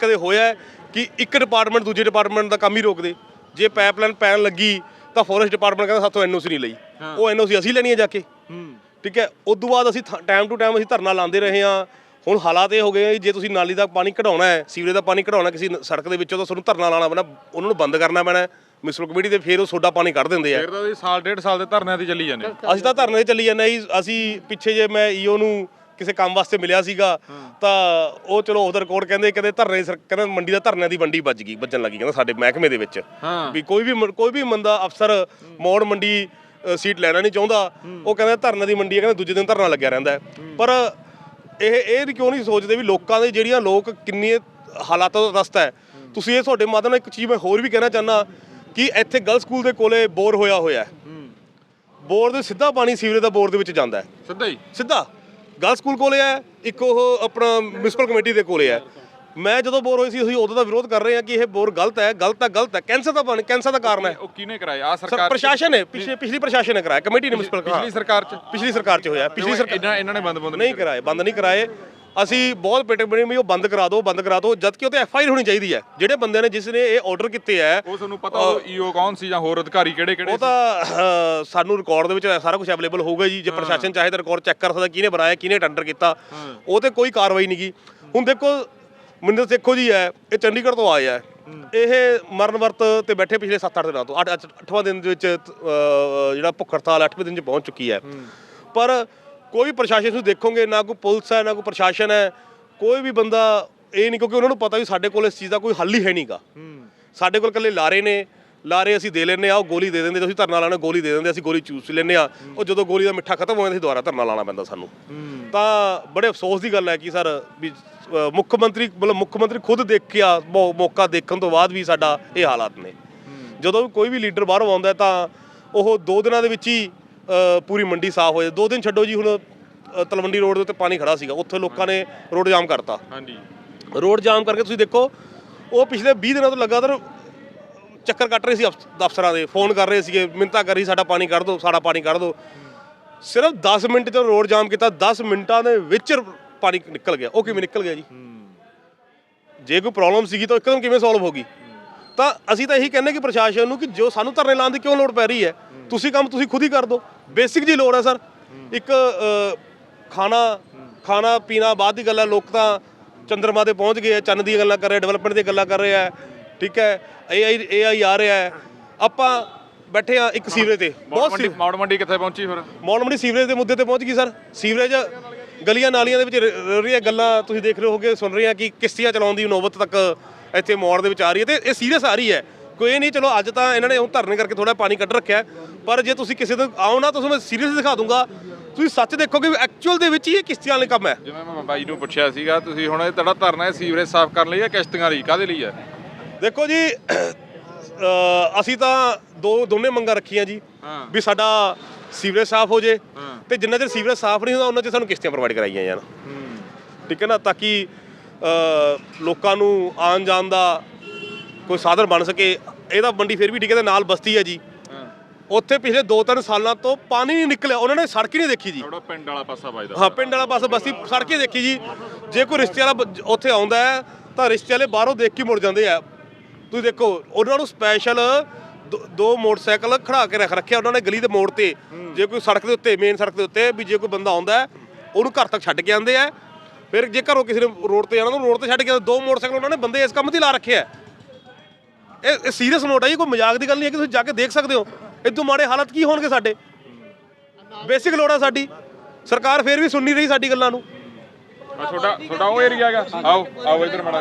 ਕਦੇ ਹੋਇਆ ਕਿ ਇੱਕ ਡਿਪਾਰਟਮੈਂਟ ਦੂਜੇ ਡਿਪਾਰਟਮੈਂਟ ਦਾ ਕੰਮ ਹੀ ਰੋਕ ਦੇ ਜੇ ਪਾਈਪਲਾਈਨ ਪੈਣ ਲੱਗੀ ਤਾਂ ਫੋਰੈਸਟ ਡਿਪਾਰਟਮੈਂਟ ਕਹਿੰਦਾ ਸਾਥੋਂ ਐਨਓਸੀ ਨਹੀਂ ਲਈ। ਉਹ ਐਨਓਸੀ ਅਸੀਂ ਲੈਣੀ ਹੈ ਜਾ ਕੇ। ਠੀਕ ਹੈ ਉਸ ਤੋਂ ਬਾਅਦ ਅਸੀਂ ਟਾਈਮ ਟੂ ਟਾਈਮ ਅਸੀਂ ਧਰਨਾ ਲਾਉਂਦੇ ਰਹੇ ਹਾਂ। ਹੁਣ ਹਾਲਾਤ ਇਹ ਹੋ ਗਏ ਜੀ, ਤੁਸੀਂ ਨਾਲੀ ਦਾ ਪਾਣੀ ਕਢਾਉਣਾ ਹੈ ਸੀਵਰੇਜ ਦਾ ਪਾਣੀ ਕਢਾਉਣਾ ਕਿਸੇ ਸੜਕ ਦੇ ਵਿੱਚੋਂ ਤਾਂ ਤੁਹਾਨੂੰ ਧਰਨਾ ਲਾਉਣਾ ਪੈਣਾ ਉਹਨਾਂ ਨੂੰ ਬੰਦ ਕਰਨਾ ਪੈਣਾ ਮਿਊਨਿਸਪਲ ਕਮੇਟੀ ਦੇ ਫਿਰ ਉਹ ਸੋਡਾ ਪਾਣੀ ਕੱਢ ਦਿੰਦੇ ਆ ਫਿਰ ਤਾਂ ਸਾਲ ਡੇਢ ਸਾਲ ਦੇ ਧਰਨਿਆਂ ਤੇ ਚੱਲੀ ਜਾਂਦੇ ਅਸੀਂ ਤਾਂ ਧਰਨੇ ਤੇ ਚੱਲੀ ਜਾਂਦੇ ਜੀ ਅਸੀਂ ਪਿੱਛੇ ਜੇ ਮੈਂ ਈਓ ਨੂੰ ਕਿਸੇ ਕੰਮ ਵਾਸਤੇ ਮਿਲਿਆ ਸੀਗਾ ਤਾਂ ਉਹ ਚਲੋ ਉਹਦਾ ਰਿਕਾਰਡ ਕਹਿੰਦੇ ਕਹਿੰਦੇ ਧਰਨੇ ਸਰ- ਕਹਿੰਦੇ ਮੰਡੀ ਦਾ ਧਰਨਿਆਂ ਦੀ ਵੰਡੀ ਵੱਜ ਗਈ ਵੱਜਣ ਲੱਗੀ ਕਹਿੰਦਾ ਸਾਡੇ ਮਹਿਕਮੇ ਦੇ ਵਿੱਚ। ਵੀ ਕੋਈ ਵੀ ਕੋਈ ਵੀ ਬੰਦਾ ਅਫਸਰ ਮੋੜ ਮੰਡੀ ਸੀਟ ਲੈਣਾ ਨਹੀਂ ਚਾਹੁੰਦਾ ਉਹ ਕਹਿੰਦਾ ਧਰਨੇ ਦੀ ਮੰਡੀ ਹੈ ਕਹਿੰਦਾ ਦੂਜੇ ਦਿਨ ਧਰਨਾ ਲੱਗਿਆ ਰਹਿੰਦਾ। ਪਰ ਇਹ ਇਹ ਕਿਉਂ ਨਹੀਂ ਸੋਚਦੇ ਵੀ ਲੋਕਾਂ ਦੇ ਜਿਹੜੀਆਂ ਲੋਕ ਕਿੰਨੀ ਹਾਲਾਤਾਂ ਦਾ ਰਸਤਾ ਹੈ। ਤੁਸੀਂ ਇਹ ਤੁਹਾਡੇ ਮਾਧਿਅਮ ਨਾਲ ਇੱਕ ਚੀਜ਼ ਮੈਂ ਹੋਰ ਵੀ ਕਹਿਣਾ ਚਾਹੁੰਦਾ ਕਿ ਇੱਥੇ ਗਰਲ ਸਕੂਲ ਦੇ ਕੋਲੇ ਬੋਰ ਹੋਇਆ ਹੋਇਆ ਹੈ। ਬੋਰ ਦੇ ਸਿੱਧਾ ਪਾਣੀ ਸੀਵਰੇਜ ਦਾ ਬੋਰ ਦੇ ਵਿੱਚ ਜਾਂਦਾ ਹੈ। ਸਿੱਧਾ ਹੀ? ਸਿੱਧਾ। ਗਰਲ ਸਕੂਲ ਕੋਲੇ ਹੈ ਇੱਕ ਉਹ ਆਪਣਾ ਮਿਊਨਿਸਪਲ ਕਮੇਟੀ ਦੇ ਕੋਲੇ ਹੈ। ਮੈਂ ਜਦੋਂ ਬੋਰ ਹੋਈ ਸੀ ਅਸੀਂ ਉਦੋਂ ਦਾ ਵਿਰੋਧ ਕਰ ਰਹੇ ਹਾਂ ਕਿ ਇਹ ਬੋਰ ਗਲਤ ਹੈ ਗਲਤ ਹੈ ਗਲਤ ਹੈ ਕੈਂਸਰ ਦਾ ਪਾਣੀ ਕੈਂਸਰ ਦਾ ਕਾਰਨ ਹੈ। ਉਹ ਕਿਹਨੇ ਕਰਾਇਆ? ਆ ਸਰ ਸਰਕਾਰ ਪ੍ਰਸ਼ਾਸਨ ਨੇ ਪਿਛਲੀ ਪਿਛਲੀ ਪ੍ਰਸ਼ਾਸਨ ਨੇ ਕਰਾਇਆ ਕਮੇਟੀ ਨੇ ਮਿਊਨਿਸਪਲ ਪਿਛਲੀ ਸਰਕਾਰ ਚ? ਪਿਛਲੀ ਸਰਕਾਰ 'ਚ ਹੋਇਆ ਪਿਛਲੀ ਸਰਕਾਰ ਇਹਨਾਂ ਇਹਨਾਂ ਨੇ ਬੰਦ ਬੰਦ ਨਹੀਂ ਕਰਾਏ ਬੰਦ ਨਹੀਂ ਕਰਾਏ। ਅਸੀਂ ਬਹੁਤ ਪੇਟੇ ਬਣੇ ਵੀ ਉਹ ਬੰਦ ਕਰਾ ਦਿਓ ਬੰਦ ਕਰਾ ਦਿਓ ਜਦ ਕਿ ਉਹ ਤੇ ਐਫ ਆਈ ਆਰ ਹੋਣੀ ਚਾਹੀਦੀ ਹੈ। ਜਿਹੜੇ ਬੰਦੇ ਨੇ ਜਿਸ ਨੇ ਇਹ ਆਰਡਰ ਕੀਤੇ ਹੈ ਉਹ ਤੁਹਾਨੂੰ ਪਤਾ ਉਹ ਈਓ ਕੌਣ ਸੀ ਜਾਂ ਹੋਰ ਅਧਿਕਾਰੀ ਕਿਹੜੇ ਕਿਹੜੇ ਉਹ ਤਾਂ ਸਾਨੂੰ ਰਿਕਾਰਡ ਦੇ ਵਿੱਚ ਸਾਰਾ ਕੁਝ ਅਵੇਲੇਬਲ ਹੋਊਗਾ ਜੀ ਜੇ ਪ੍ਰਸ਼ਾਸਨ ਚਾਹੇ ਤਾਂ ਰਿਕਾਰਡ ਚੈੱਕ ਕਰ ਸਕਦਾ ਕਿਹਨੇ ਬਣਾਇਆ ਕਿਹਨੇ ਟੈਂਡਰ ਕੀਤਾ। ਉਹ ਤੇ ਕੋਈ ਕਾਰਵਾਈ ਨਹੀਂ ਗੀ। ਹੁਣ ਦੇਖੋ ਮਨਿੰਦਰ ਦੇਖੋ ਜੀ ਹੈ ਇਹ ਚੰਡੀਗੜ੍ਹ ਤੋਂ ਆਏ ਆ ਇਹ ਮਰਨ ਵਰਤ ਤੇ ਬੈਠੇ ਪਿਛਲੇ 7-8 ਦਿਨਾਂ ਤੋਂ। 8ਵਾਂ ਦਿਨ ਦੇ ਵਿੱਚ ਜਿਹੜਾ ਭੁੱਖ ਹੜਤਾਲ 8ਵੇਂ ਦਿਨ 'ਚ ਪਹੁੰਚ ਚੁੱਕੀ ਹੈ। ਪਰ ਕੋਈ ਵੀ ਪ੍ਰਸ਼ਾਸਨ ਨੂੰ ਦੇਖੋਗੇ ਨਾ ਕੋਈ ਪੁਲਿਸ ਹੈ ਨਾ ਕੋਈ ਪ੍ਰਸ਼ਾਸਨ ਹੈ ਕੋਈ ਵੀ ਬੰਦਾ ਇਹ ਨਹੀਂ ਕਿਉਂਕਿ ਉਹਨਾਂ ਨੂੰ ਪਤਾ ਵੀ ਸਾਡੇ ਕੋਲ ਇਸ ਚੀਜ਼ ਦਾ ਕੋਈ ਹੱਲ ਹੀ ਹੈ ਨਹੀਂਗਾ ਸਾਡੇ ਕੋਲ ਇਕੱਲੇ ਲਾਰੇ ਨੇ ਲਾਰੇ ਅਸੀਂ ਦੇ ਲੈਨੇ ਆ ਉਹ ਗੋਲੀ ਦੇ ਦਿੰਦੇ ਤੁਸੀਂ ਧਰਨਾ ਲਾਣਾ ਗੋਲੀ ਦੇ ਦਿੰਦੇ ਅਸੀਂ ਗੋਲੀ ਚੂਸ ਲੈਨੇ ਆ ਉਹ ਜਦੋਂ ਗੋਲੀ ਦਾ ਮਿੱਠਾ ਖਤਮ ਹੋ ਜਾਂਦਾ ਅਸੀਂ ਦੁਬਾਰਾ ਧਰਨਾ ਲਾਣਾ ਪੈਂਦਾ ਸਾਨੂੰ। ਤਾਂ ਬੜੇ ਅਫਸੋਸ ਦੀ ਗੱਲ ਹੈ ਕਿ ਸਰ ਵੀ ਮੁੱਖ ਮੰਤਰੀ ਮਤਲਬ ਮੁੱਖ ਮੰਤਰੀ ਖੁਦ ਦੇਖਿਆ ਮੌਕਾ ਦੇਖਣ ਤੋਂ ਬਾਅਦ ਵੀ ਸਾਡਾ ਇਹ ਹਾਲਾਤ ਨੇ। ਜਦੋਂ ਕੋਈ ਵੀ ਲੀਡਰ ਬਾਹਰੋਂ ਆਉਂਦਾ ਤਾਂ ਉਹ ਦੋ ਦਿਨਾਂ ਦੇ ਵਿੱਚ ਹੀ ਪੂਰੀ ਮੰਡੀ ਸਾਫ਼ ਹੋ ਜਾਂਦੀ। ਦੋ ਦਿਨ ਛੱਡੋ ਜੀ ਹੁਣ ਤਲਵੰਡੀ ਰੋਡ ਦੇ ਉੱਤੇ ਪਾਣੀ ਖੜਾ ਸੀਗਾ। ਉੱਥੇ ਲੋਕਾਂ ਨੇ ਰੋਡ ਜਾਮ ਕਰਤਾ। ਹਾਂਜੀ। ਰੋਡ ਜਾਮ ਕਰਕੇ ਤੁਸੀਂ ਦੇਖੋ ਉਹ ਪਿਛਲੇ 20 ਦਿਨਾਂ ਤੋਂ ਲਗਾਤਾਰ ਚੱਕਰ ਕੱਟ ਰਹੇ ਸੀ ਅਫ- ਦਫ਼ਤਰਾਂ ਦੇ ਫੋਨ ਕਰ ਰਹੇ ਸੀਗੇ ਮਿੰਤਾ ਕਰ ਸਾਡਾ ਪਾਣੀ ਕੱਢ ਦਿਓ ਸਾਡਾ ਪਾਣੀ ਕੱਢ ਦਿਓ ਸਿਰਫ 10 ਮਿੰਟ ਚ ਰੋਡ ਜਾਮ ਕੀਤਾ 10 ਮਿੰਟਾਂ ਦੇ ਵਿੱਚ ਪਾਣੀ ਨਿਕਲ ਗਿਆ। ਉਹ ਕਿਵੇਂ ਨਿਕਲ ਗਿਆ ਜੀ? ਜੇ ਕੋਈ ਪ੍ਰੋਬਲਮ ਸੀਗੀ ਤਾਂ ਇੱਕਦਮ ਕਿਵੇਂ ਸੋਲਵ ਹੋਗੀ ਤਾਂ ਅਸੀਂ ਤਾਂ ਇਹੀ ਕਹਿੰਦੇ ਕਿ ਪ੍ਰਸ਼ਾਸਨ ਨੂੰ ਕਿ ਜੋ ਸਾਨੂੰ ਧਰਨੇ ਲਾਉਣ ਦੀ ਕਿਉਂ ਲੋੜ ਪੈ ਰਹੀ ਹੈ? ਤੁਸੀਂ ਕੰਮ ਤੁਸੀਂ ਖੁਦ ਹੀ ਕਰ ਦਿਓ ਬੇਸਿਕ ਜੀ ਲੋੜ ਹੈ ਸਰ ਇੱਕ ਖਾਣਾ ਖਾਣਾ ਪੀਣਾ ਬਾਅਦ ਦੀ ਗੱਲ ਹੈ ਲੋਕ ਤਾਂ ਚੰਦਰਮਾ ਤੇ ਪਹੁੰਚ ਗਏ ਆ ਚੰਨ ਦੀਆਂ ਗੱਲਾਂ ਕਰ ਰਹੇ ਡਿਵੈਲਪਮੈਂਟ ਦੀਆਂ ਗੱਲਾਂ ਕਰ ਰਹੇ ਆ। ਠੀਕ ਹੈ? ਏਆਈ ਏਆਈ ਆ ਰਿਹਾ ਹੈ। ਆਪਾਂ ਬੈਠੇ ਆ ਇੱਕ ਸੀਵਰੇਜ ਤੇ। ਮੌੜ ਬਹੁਤ ਮੰਡੀ ਮੌੜ ਮੰਡੀ ਕਿੱਥੇ ਪਹੁੰਚੀ ਫਿਰ? ਮੌਲਮੜੀ ਸੀਵਰੇਜ ਦੇ ਮੁੱਦੇ ਤੇ ਪਹੁੰਚ ਗਈ ਸਰ। ਸੀਵਰੇਜ ਗਲੀਆਂ ਨਾਲੀਆਂ ਦੇ ਵਿੱਚ ਰਹੀਆਂ ਗੱਲਾਂ ਤੁਸੀਂ ਦੇਖ ਰਹੇ ਹੋਗੇ ਸੁਣ ਰਹੇ ਆ ਕਿ ਕਿਸ਼ਤੀਆਂ ਚਲਾਉਣ ਦੀ ਨੌਬਤ ਤੱਕ ਇੱਥੇ ਮੋੜ ਦੇ ਵਿੱਚ ਆ ਰਹੀ ਹੈ ਤੇ ਇਹ ਸੀਰੀਅਸ ਆ ਰਹੀ ਹੈ। ਕੋਈ ਇਹ ਨਹੀਂ ਚਲੋ ਅੱਜ ਤਾਂ ਇਹਨਾਂ ਨੇ ਉਹ ਧਰਨੇ ਕਰਕੇ ਥੋੜਾ ਪਾਣੀ ਕੱਢ ਰੱਖਿਆ ਹੈ, ਪਰ ਜੇ ਤੁਸੀਂ ਕਿਸੇ ਦਿਨ ਆਓ ਨਾ ਤੁਹਾਨੂੰ ਮੈਂ ਸੀਰੀਅਸ ਦਿਖਾ ਦੂੰਗਾ। ਤੁਸੀਂ ਸੱਚ ਦੇਖੋਗੇ ਐਕਚੁਅਲ ਦੇ ਵਿੱਚ ਹੀ ਇਹ ਕਿਸ਼ਤੀਆਂ ਵਾਲੇ ਕੰਮ ਹੈ। ਜਿਵੇਂ ਮੈਂ ਬਾਈ ਨੂੰ ਪੁੱਛਿਆ ਸੀਗਾ ਤੁਸੀਂ ਹੁਣ ਇਹ ਤੁਹਾਡਾ ਧਰਨਾ ਹੈ ਸੀਵਰੇਜ ਸਾਫ਼ ਕਰਨ ਲਈ ਜਾਂ ਕਿਸ਼ਤੀਆਂ ਲਈ? ਕਾਦੇ ਲਈ ਹੈ? ਦੇਖੋ ਜੀ ਅਸੀਂ ਤਾਂ ਦੋ ਦੋਨੇ ਮੰਗਾਂ ਰੱਖੀਆਂ ਜੀ। ਵੀ ਸਾਡਾ ਸੀਵਰੇਜ ਸਾਫ਼ ਹੋ ਜੇ। ਤੇ ਜਿੰਨਾ ਚਿਰ ਸੀਵਰੇਜ ਸਾਫ਼ ਨਹੀਂ ਹੁੰਦਾ ਉਹਨਾਂ ਚਿਰ ਸਾਨੂੰ ਕਿਸ਼ਤੀਆਂ ਪ੍ਰੋਵਾਈਡ ਕਰਾਈਆਂ ਜਾਣ। ਠੀਕ ਹੈ ਨਾ? ਤਾਂ ਕਿ ਲੋਕਾਂ ਨੂੰ ਆਉਣ ਜਾਣ ਦਾ ਕੋਈ ਸਾਧਨ ਬਣ ਸਕੇ। ਇਹਦਾ ਮੰਡੀ ਫਿਰ ਵੀ ਠੀਕ ਹੈ ਤੇ ਨਾਲ ਬਸਤੀ ਹੈ ਜੀ। ਉੱਥੇ ਪਿਛਲੇ 2-3 ਸਾਲਾਂ ਤੋਂ ਪਾਣੀ ਨਹੀਂ ਨਿਕਲਿਆ ਉਹਨਾਂ ਨੇ ਸੜਕ ਹੀ ਨਹੀਂ ਦੇਖੀ ਜੀ। ਤੁਹਾਡਾ ਪਿੰਡ ਵਾਲਾ ਪਾਸਾ ਵੱਜਦਾ। ਹਾਂ ਪਿੰਡ ਵਾਲਾ ਪਾਸਾ ਬਸਤੀ ਸੜਕ ਹੀ ਦੇਖੀ ਜੀ। ਜੇ ਕੋਈ ਰਿਸ਼ਤੇ ਵਾਲਾ ਬ- ਉੱਥੇ ਆਉਂਦਾ ਹੈ ਤਾਂ ਰਿਸ਼ਤੇ ਵਾਲੇ ਬਾਹਰੋਂ ਦੇਖ ਕੇ ਮੁੜ ਜਾਂਦੇ ਆ। ਤੁਸੀਂ ਦੇਖੋ ਉਹਨਾਂ ਨੂੰ ਸਪੈਸ਼ਲ ਦੋ ਮੋਟਰਸਾਈਕਲ ਖੜਾ ਕੇ ਰੱਖ ਰੱਖਿਆ ਉਹਨਾਂ ਨੇ ਗਲੀ ਦੇ ਮੋੜ ਤੇ। ਜੇ ਕੋਈ ਸੜਕ ਦੇ ਉੱਤੇ ਮੇਨ ਸੜਕ ਦੇ ਉੱਤੇ ਵੀ ਜੇ ਕੋਈ ਬੰਦਾ ਆਉਂਦਾ ਉਹਨੂੰ ਘਰ ਤੱਕ ਛੱਡ ਕੇ ਆਉਂਦੇ ਆ। ਫਿਰ ਜੇ ਘਰੋਂ ਕਿਸੇ ਨੇ ਰੋਡ ਤੇ ਜਾਣਾ ਤਾਂ ਰੋਡ ਤੇ ਛੱਡ ਕੇ। ਦੋ ਮੋਟਰਸਾਈਕਲ ਉਹਨਾਂ ਨੇ ਬੰਦੇ ਇਸ ਕੰਮ ਤੇ ਲਾ ਰੱਖਿਆ ਹੈ। ਇਹ ਇਹ ਸੀਰੀਅਸ ਨੋਟ ਹੈ ਜੀ ਕੋਈ ਮਜ਼ਾਕ ਦੀ ਗੱਲ ਨਹੀਂ ਹੈ ਕਿ ਤੁਸੀਂ ਜਾ ਕੇ ਦੇਖ ਸਕਦੇ ਹੋ। ਇਦੋਂ ਮਾੜੇ ਹਾਲਤ ਕੀ ਹੋਣਗੇ ਸਾਡੇ? ਬੇਸਿਕ ਲੋੜ ਆ ਸਾਡੀ। ਸਰਕਾਰ ਫੇਰ ਵੀ ਸੁਣ ਨਹੀਂ ਰਹੀ ਸਾਡੀ ਗੱਲਾਂ ਨੂੰ। ਆ ਤੁਹਾਡਾ ਉਹ ਏਰੀਆ ਹੈਗਾ। ਆਓ ਆਓ ਇੱਧਰ ਮੜਾ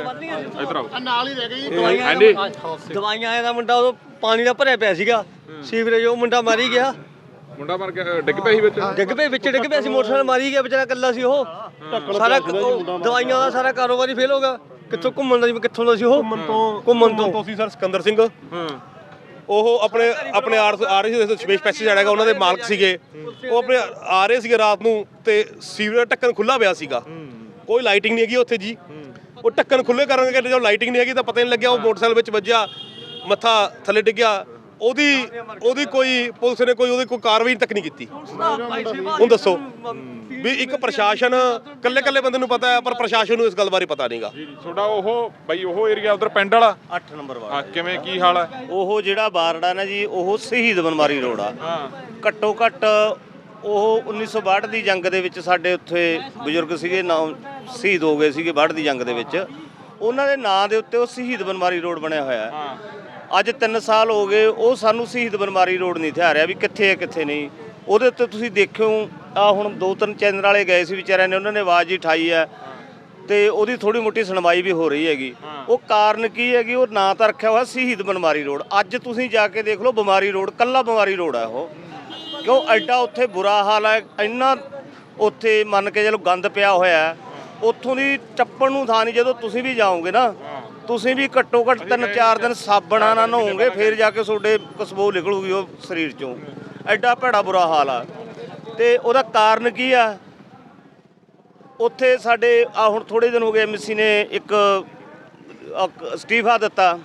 ਇੱਧਰ ਆਓ। ਨਾਲ ਹੀ ਰਹਿ ਗਈ। ਹਾਂਜੀ। ਦਵਾਈਆਂ ਆਇਆ ਦਾ ਮੁੰਡਾ ਉਦੋਂ ਪਾਣੀ ਦਾ ਭਰਿਆ ਪਿਆ ਸੀਗਾ। ਸੀਵਰੇਜ ਉਹ ਮੁੰਡਾ ਮਾਰੀ ਗਿਆ। ਮੁੰਡਾ ਮਰ ਗਿਆ ਡਿੱਗ ਪਿਆ ਸੀ ਵਿੱਚ? ਡਿੱਗ ਪਏ ਵਿੱਚ ਡਿੱਗ ਪਿਆ ਸੀ ਮੋਟਰਸਾਈਕਲ ਮਾਰੀ ਗਿਆ ਵਿਚਾਰਾ ਇਕੱਲਾ ਸੀ ਉਹ। ਸਾਰਾ ਉਹ ਦਵਾਈਆਂ ਦਾ ਸਾਰਾ ਕਾਰੋਬਾਰ ਹੀ ਫੇਲ ਹੋ ਗਿਆ। ਕਿੱਥੋਂ ਘੁੰਮਣ ਦਾ ਸੀ ਕਿੱਥੋਂ ਦਾ ਸੀ ਉਹ? ਘੁੰਮਣ ਤੋਂ ਘੁੰਮਣ ਤੋਂ। ਤੁਸੀਂ ਸਰ ਸਿਕੰਦਰ ਸਿੰਘ। ਹਾਂ। ਉਹ ਆਪਣੇ ਆਪਣੇ ਆਰ ਆ ਰਹੇ ਸੀ ਸਪੇਸ ਪੈਸੇਜ ਹੈਗਾ ਉਹਨਾਂ ਦੇ ਮਾਲਕ ਸੀਗੇ। ਉਹ ਆਪਣੇ ਆ ਰਹੇ ਸੀਗੇ ਰਾਤ ਨੂੰ ਤੇ ਸੀਵਰੇਜ ਢੱਕਣ ਖੁੱਲਾ ਪਿਆ ਸੀਗਾ। ਕੋਈ ਲਾਈਟਿੰਗ ਨਹੀਂ ਹੈਗੀ ਉੱਥੇ ਜੀ। ਉਹ ਢੱਕਣ ਖੁੱਲੇ ਕਰਨ ਕਰਕੇ ਜਦੋਂ ਲਾਈਟਿੰਗ ਨਹੀਂ ਹੈਗੀ ਤਾਂ ਪਤਾ ਨਹੀਂ ਲੱਗਿਆ ਉਹ ਮੋਟਰਸਾਈਕਲ ਵਿੱਚ ਵੱਜਿਆ ਮੱਥਾ ਥੱਲੇ ਡਿੱਗਿਆ। ਉਹਦੀ ਉਹਦੀ ਕੋਈ ਪੁਲਿਸ ਨੇ ਕੋਈ ਉਹਦੀ ਕੋਈ ਕਾਰਵਾਈ ਤੱਕ ਨਹੀਂ ਕੀਤੀ। ਹੁਣ ਦੱਸੋ ਵੀ ਇੱਕ ਪ੍ਰਸ਼ਾਸਨ ਕੱਲੇ ਕੱਲੇ ਬੰਦੇ ਨੂੰ ਪਤਾ ਹੈ ਪਰ ਪ੍ਰਸ਼ਾਸਨ ਨੂੰ ਇਸ ਗੱਲ ਬਾਰੇ ਪਤਾ ਨਹੀਂਗਾ। ਤੁਹਾਡਾ ਉਹ ਬਈ ਉਹ ਏਰੀਆ ਉਧਰ ਪਿੰਡ ਵਾਲਾ? 8 ਨੰਬਰ ਹਾਂ ਕਿਵੇਂ ਕੀ ਹਾਲ ਹੈ? ਉਹ ਜਿਹੜਾ ਆ ਨਾ ਜੀ ਉਹ ਸ਼ਹੀਦ ਬਨਮਾਰੀ ਰੋਡ ਆ। ਹਾਂ। ਘੱਟੋ ਘੱਟ ਉਹ 1962 ਦੀ ਜੰਗ ਦੇ ਵਿੱਚ ਸਾਡੇ ਉੱਥੇ ਬਜ਼ੁਰਗ ਸੀਗੇ ਨਾ ਸ਼ਹੀਦ ਹੋ ਗਏ ਸੀਗੇ ਬਾੜ ਦੀ ਜੰਗ ਦੇ ਵਿੱਚ। ਉਹਨਾਂ ਦੇ ਨਾਂ ਦੇ ਉੱਤੇ ਉਹ ਸ਼ਹੀਦ ਬਨਮਾਰੀ ਰੋਡ ਬਣਿਆ ਹੋਇਆ ਹੈ। ਅੱਜ 3 ਸਾਲ ਹੋ ਗਏ ਉਹ ਸਾਨੂੰ ਸ਼ਹੀਦ ਬਨਮਾਰੀ ਰੋਡ ਨਹੀਂ ਥਿਆ ਰਿਹਾ ਵੀ ਕਿੱਥੇ ਹੈ ਕਿੱਥੇ ਨਹੀਂ। ਉਹਦੇ ਉੱਤੇ ਤੁਸੀਂ ਦੇਖਿਓ ਆ ਹੁਣ ਦੋ ਤਿੰਨ ਚੈਨਲ ਵਾਲੇ ਗਏ ਸੀ ਵਿਚਾਰਿਆਂ ਨੇ ਉਹਨਾਂ ਨੇ ਆਵਾਜ਼ ਹੀ ਠਾਈ ਹੈ। ਤੇ ਉਹਦੀ ਥੋੜੀ ਮੋਟੀ ਸੁਣਵਾਈ ਵੀ ਹੋ ਰਹੀ ਹੈਗੀ। ਉਹ ਕਾਰਨ ਕੀ ਹੈਗੀ ਉਹ ਨਾਂ ਤਾਂ ਰੱਖਿਆ ਹੋਇਆ ਸ਼ਹੀਦ ਬਨਮਾਰੀ ਰੋਡ। ਅੱਜ ਤੁਸੀਂ ਜਾ ਕੇ ਦੇਖ ਲਓ ਬਿਮਾਰੀ ਰੋਡ ਕੱਲਾ ਬਿਮਾਰੀ ਰੋਡ ਹੈ ਉਹ। ਕਿਉਂ ਐਡਾ ਉੱਥੇ ਬੁਰਾ ਹਾਲ ਹੈ? ਇੰਨਾ ਉੱਥੇ ਮੰਨ ਕੇ ਚਲੋ ਗੰਦ ਪਿਆ ਹੋਇਆ ਉੱਥੋਂ ਦੀ ਟੱਪਣ ਨੂੰ ਥਾਂ ਨਹੀਂ, ਜਦੋਂ ਤੁਸੀਂ ਵੀ ਜਾਓਗੇ ਨਾ, ਤੁਸੀਂ ਵੀ ਘੱਟੋ ਘੱਟ ਤਿੰਨ ਚਾਰ ਦਿਨ ਸਾਬਣਾਂ ਨਾਲ ਨਹਾਉਂਗੇ ਫਿਰ ਜਾ ਕੇ ਤੁਹਾਡੇ ਕਸਬੋ ਨਿਕਲੂਗੀ ਉਹ ਸਰੀਰ ਚੋਂ। ਐਡਾ ਭੈੜਾ ਬੁਰਾ ਹਾਲ ਆ। ਤੇ ਉਹਦਾ ਕਾਰਨ ਕੀ ਆ? ਉੱਥੇ ਸਾਡੇ, ਆ ਹੁਣ ਥੋੜੇ ਦਿਨ ਹੋ ਗਏ ਐਮਸੀ ਨੇ ਇੱਕ ਅਸਤੀਫਾ ਦਿੱਤਾ।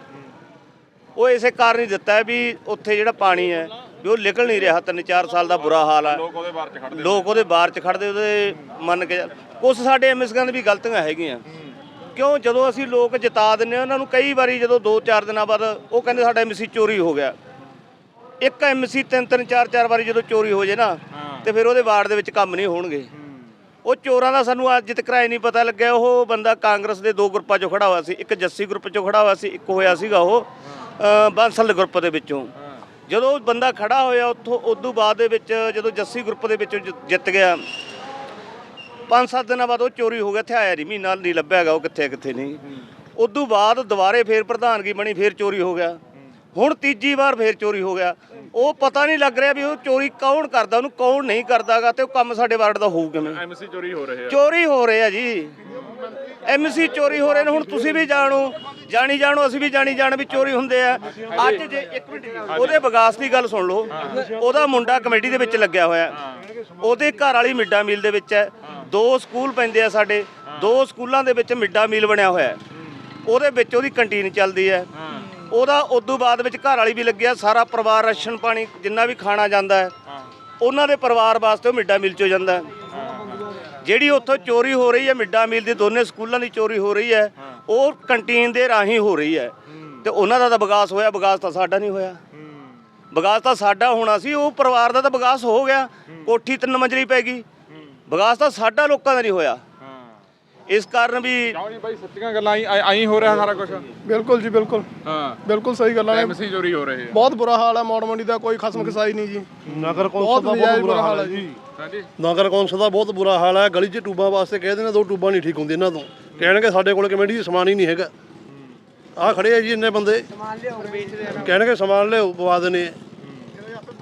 ਉਹ ਇਸੇ ਕਾਰਨ ਹੀ ਦਿੱਤਾ ਵੀ ਉੱਥੇ ਜਿਹੜਾ ਪਾਣੀ ਹੈ ਵੀ ਉਹ ਨਿਕਲ ਨਹੀਂ ਰਿਹਾ ਤਿੰਨ ਚਾਰ ਸਾਲ ਦਾ ਬੁਰਾ ਹਾਲ ਹੈ ਲੋਕ ਉਹਦੇ ਬਾਹਰ ਚ ਖੜਦੇ ਲੋਕ ਉਹਦੇ ਬਾਹਰ ਚ ਖੜਦੇ ਉਹਦੇ ਮੰਨ ਕੇ ਕੁਝ ਸਾਡੇ ਐਮਐਸਕਾਂ ਦੀ ਵੀ ਗਲਤੀਆਂ ਹੈਗੀਆਂ। ਕਿਉਂ? ਜਦੋਂ ਅਸੀਂ ਲੋਕ ਜਿਤਾ ਦਿੰਨੇ ਆ ਉਹਨਾਂ ਨੂੰ ਕਈ ਵਾਰੀ ਜਦੋਂ 2-4 ਦਿਨਾਂ ਬਾਅਦ ਉਹ ਕਹਿੰਦੇ ਸਾਡਾ ਐਮਸੀ ਚੋਰੀ ਹੋ ਗਿਆ। ਇੱਕ ਐਮਸੀ ਤਿੰਨ ਤਿੰਨ ਚਾਰ ਚਾਰ ਵਾਰੀ ਜਦੋਂ ਚੋਰੀ ਹੋ ਜੇ ਨਾ ਤੇ ਫਿਰ ਉਹਦੇ ਵਾਰਡ ਦੇ ਵਿੱਚ ਕੰਮ ਨਹੀਂ ਹੋਣਗੇ। ਉਹ ਚੋਰਾਂ ਦਾ ਸਾਨੂੰ ਅੱਜ ਤੱਕ ਰਾਏ ਨਹੀਂ ਪਤਾ ਲੱਗਿਆ। ਉਹ ਬੰਦਾ ਕਾਂਗਰਸ ਦੇ ਦੋ ਗਰੁੱਪਾਂ 'ਚੋਂ ਖੜਾ ਹੋਇਆ ਸੀ ਇੱਕ ਜੱਸੀ ਗਰੁੱਪ 'ਚੋਂ ਖੜਾ ਹੋਇਆ ਸੀ ਇੱਕ ਹੋਇਆ ਸੀਗਾ ਉਹ ਬਾਂਸਲ ਗਰੁੱਪ ਦੇ ਵਿੱਚੋਂ। ਜਦੋਂ ਬੰਦਾ ਖੜਾ ਹੋਇਆ ਉੱਥੋਂ ਉਦੋਂ ਬਾਅਦ ਦੇ ਵਿੱਚ ਜਦੋਂ ਜੱਸੀ ਗਰੁੱਪ ਦੇ ਵਿੱਚੋਂ ਜਿੱਤ ਗਿਆ ਪੰਜ ਸੱਤ ਦਿਨਾਂ ਬਾਅਦ ਉਹ ਚੋਰੀ ਹੋ ਗਿਆ ਇੱਥੇ ਆਇਆ ਨਹੀਂ ਮਹੀਨਾ ਨਹੀਂ ਲੱਭਿਆ ਹੈਗਾ ਉਹ ਕਿੱਥੇ ਕਿੱਥੇ ਨਹੀਂ। ਉਦੋਂ ਬਾਅਦ ਦੁਬਾਰੇ ਫੇਰ ਪ੍ਰਧਾਨਗੀ ਬਣੀ ਫੇਰ ਚੋਰੀ ਹੋ ਗਿਆ। ਹੁਣ ਤੀਜੀ ਵਾਰ ਫੇਰ ਚੋਰੀ ਹੋ ਗਿਆ। ਉਹ ਪਤਾ ਨਹੀਂ ਲੱਗ ਰਿਹਾ ਵੀ ਉਹ ਚੋਰੀ ਕੌਣ ਕਰਦਾ ਉਹਨੂੰ ਕੌਣ ਨਹੀਂ ਕਰਦਾਗਾ ਤੇ ਉਹ ਕੰਮ ਸਾਡੇ ਵਾਰਡ ਦਾ ਹੋਊ ਕਿਵੇਂ। ਐਮਸੀ ਚੋਰੀ ਹੋ ਰਹੇ ਆ। ਚੋਰੀ ਹੋ ਰਹੇ ਆ ਜੀ। ਐਮਸੀ ਚੋਰੀ ਹੋ ਰਹੇ ਨੇ ਹੁਣ ਤੁਸੀਂ ਵੀ ਜਾਣੋ ਜਾਣੀ ਜਾਣੋ, ਅਸੀਂ ਵੀ ਜਾਣੀ ਜਾਣ ਵੀ ਚੋਰੀ ਹੁੰਦੇ ਆ। ਅੱਜ ਜੇ ਇੱਕ ਮਿੰਟ, ਉਹਦੇ ਵਿਕਾਸ ਦੀ ਗੱਲ ਸੁਣ ਲਓ। ਉਹਦਾ ਮੁੰਡਾ ਕਮੇਟੀ ਦੇ ਵਿੱਚ ਲੱਗਿਆ ਹੋਇਆ ਉਹਦੇ ਘਰ ਵਾਲੀ ਮਿੱਡਾ ਮੀਲ ਦੇ ਵਿੱਚ ਹੈ। ਦੋ ਸਕੂਲ ਪੈਂਦੇ ਆ ਸਾਡੇ। ਦੋ ਸਕੂਲਾਂ ਦੇ ਵਿੱਚ ਮਿੱਡਾ ਮੀਲ ਬਣਿਆ ਹੋਇਆ ਉਹਦੇ ਵਿੱਚ ਉਹਦੀ ਕੰਟੀਨ ਚੱਲਦੀ ਹੈ। ਉਹਦਾ ਉਦੋਂ ਬਾਅਦ ਵਿੱਚ ਘਰ ਵਾਲੀ ਵੀ ਲੱਗਿਆ। ਸਾਰਾ ਪਰਿਵਾਰ ਰਾਸ਼ਨ ਪਾਣੀ ਜਿੰਨਾ ਵੀ ਖਾਣਾ ਜਾਂਦਾ ਹੈ, ਉਹਨਾਂ ਦੇ ਪਰਿਵਾਰ ਵਾਸਤੇ ਉਹ ਮਿੱਡਾ ਮੀਲ ਚੋਂ ਜਾਂਦਾ ਜਿਹੜੀ ਉੱਥੋਂ ਚੋਰੀ ਹੋ ਰਹੀ ਹੈ ਮਿੱਡਾ ਮੀਲ ਦੀ ਦੋਨੇ ਸਕੂਲਾਂ ਦੀ ਚੋਰੀ ਹੋ ਰਹੀ ਹੈ ਉਹ ਕੰਟੀਨ ਦੇ ਰਾਹੀਂ ਹੋ ਰਹੀ ਹੈ। ਤੇ ਉਹਨਾਂ ਦਾ ਤਾਂ ਵਿਕਾਸ ਹੋਇਆ ਵਿਕਾਸ ਤਾਂ ਸਾਡਾ ਨਹੀਂ ਹੋਇਆ। ਵਿਕਾਸ ਤਾਂ ਸਾਡਾ ਹੋਣਾ ਸੀ ਉਹ ਪਰਿਵਾਰ ਦਾ ਤਾਂ ਵਿਕਾਸ ਹੋ ਗਿਆ ਕੋਠੀ ਤਿੰਨ ਮੰਜ਼ਲੀ ਪੈ ਗਈ। ਵਿਕਾਸ ਤਾਂ ਸਾਡਾ ਲੋਕਾਂ ਦਾ ਨਹੀਂ ਹੋਇਆ। ਇਸ ਕਾਰਨ ਵੀ ਕਿਉਂ ਜੀ ਬਾਈ ਸੱਚੀਆਂ ਗੱਲਾਂ ਆਈ ਆਈ ਹੋ ਰਿਹਾ ਸਾਰਾ ਕੁਝ ਬਿਲਕੁਲ ਜੀ ਬਿਲਕੁਲ। ਹਾਂ। ਬਿਲਕੁਲ ਸਹੀ ਗੱਲਾਂ ਨੇ ਐਮਸੀ ਚੋਰੀ ਹੋ ਰਹੇ ਆ। ਬਹੁਤ ਬੁਰਾ ਹਾਲ ਹੈ ਮੌੜ ਮੰਡੀ ਦਾ ਕੋਈ ਖਸਮ ਖਸਾਈ ਨਹੀਂ ਜੀ। ਨਗਰ ਕੌਂਸਲ ਦਾ ਬਹੁਤ ਬੁਰਾ ਹਾਲ ਹੈ ਜੀ। ਹਾਂਜੀ। ਨਗਰ ਕੌਂਸਲ ਦਾ ਬਹੁਤ ਬੁਰਾ ਹਾਲ ਹੈ ਗਲੀ 'ਚ ਟੂਬਾਂ ਵਾਸਤੇ ਕਹਿੰਦੇ ਨੇ ਦੋ ਟੂਬਾਂ ਨਹੀਂ ਠੀਕ ਹੁੰਦੀਆਂ ਇਹਨਾਂ ਤੋਂ। ਕਹਿਣਗੇ ਸਾਡੇ ਕੋਲ ਕਮੇਟੀ ਸਮਾਨ ਹੀ ਨਹੀਂ ਹੈਗਾ। ਆਹ ਖੜੇ ਆ ਜੀ ਇੰਨੇ ਬੰਦੇ। ਕਹਿਣਗੇ ਸਮਾਨ ਲਿਓ ਪਵਾ ਦੇਣੇ ਆ।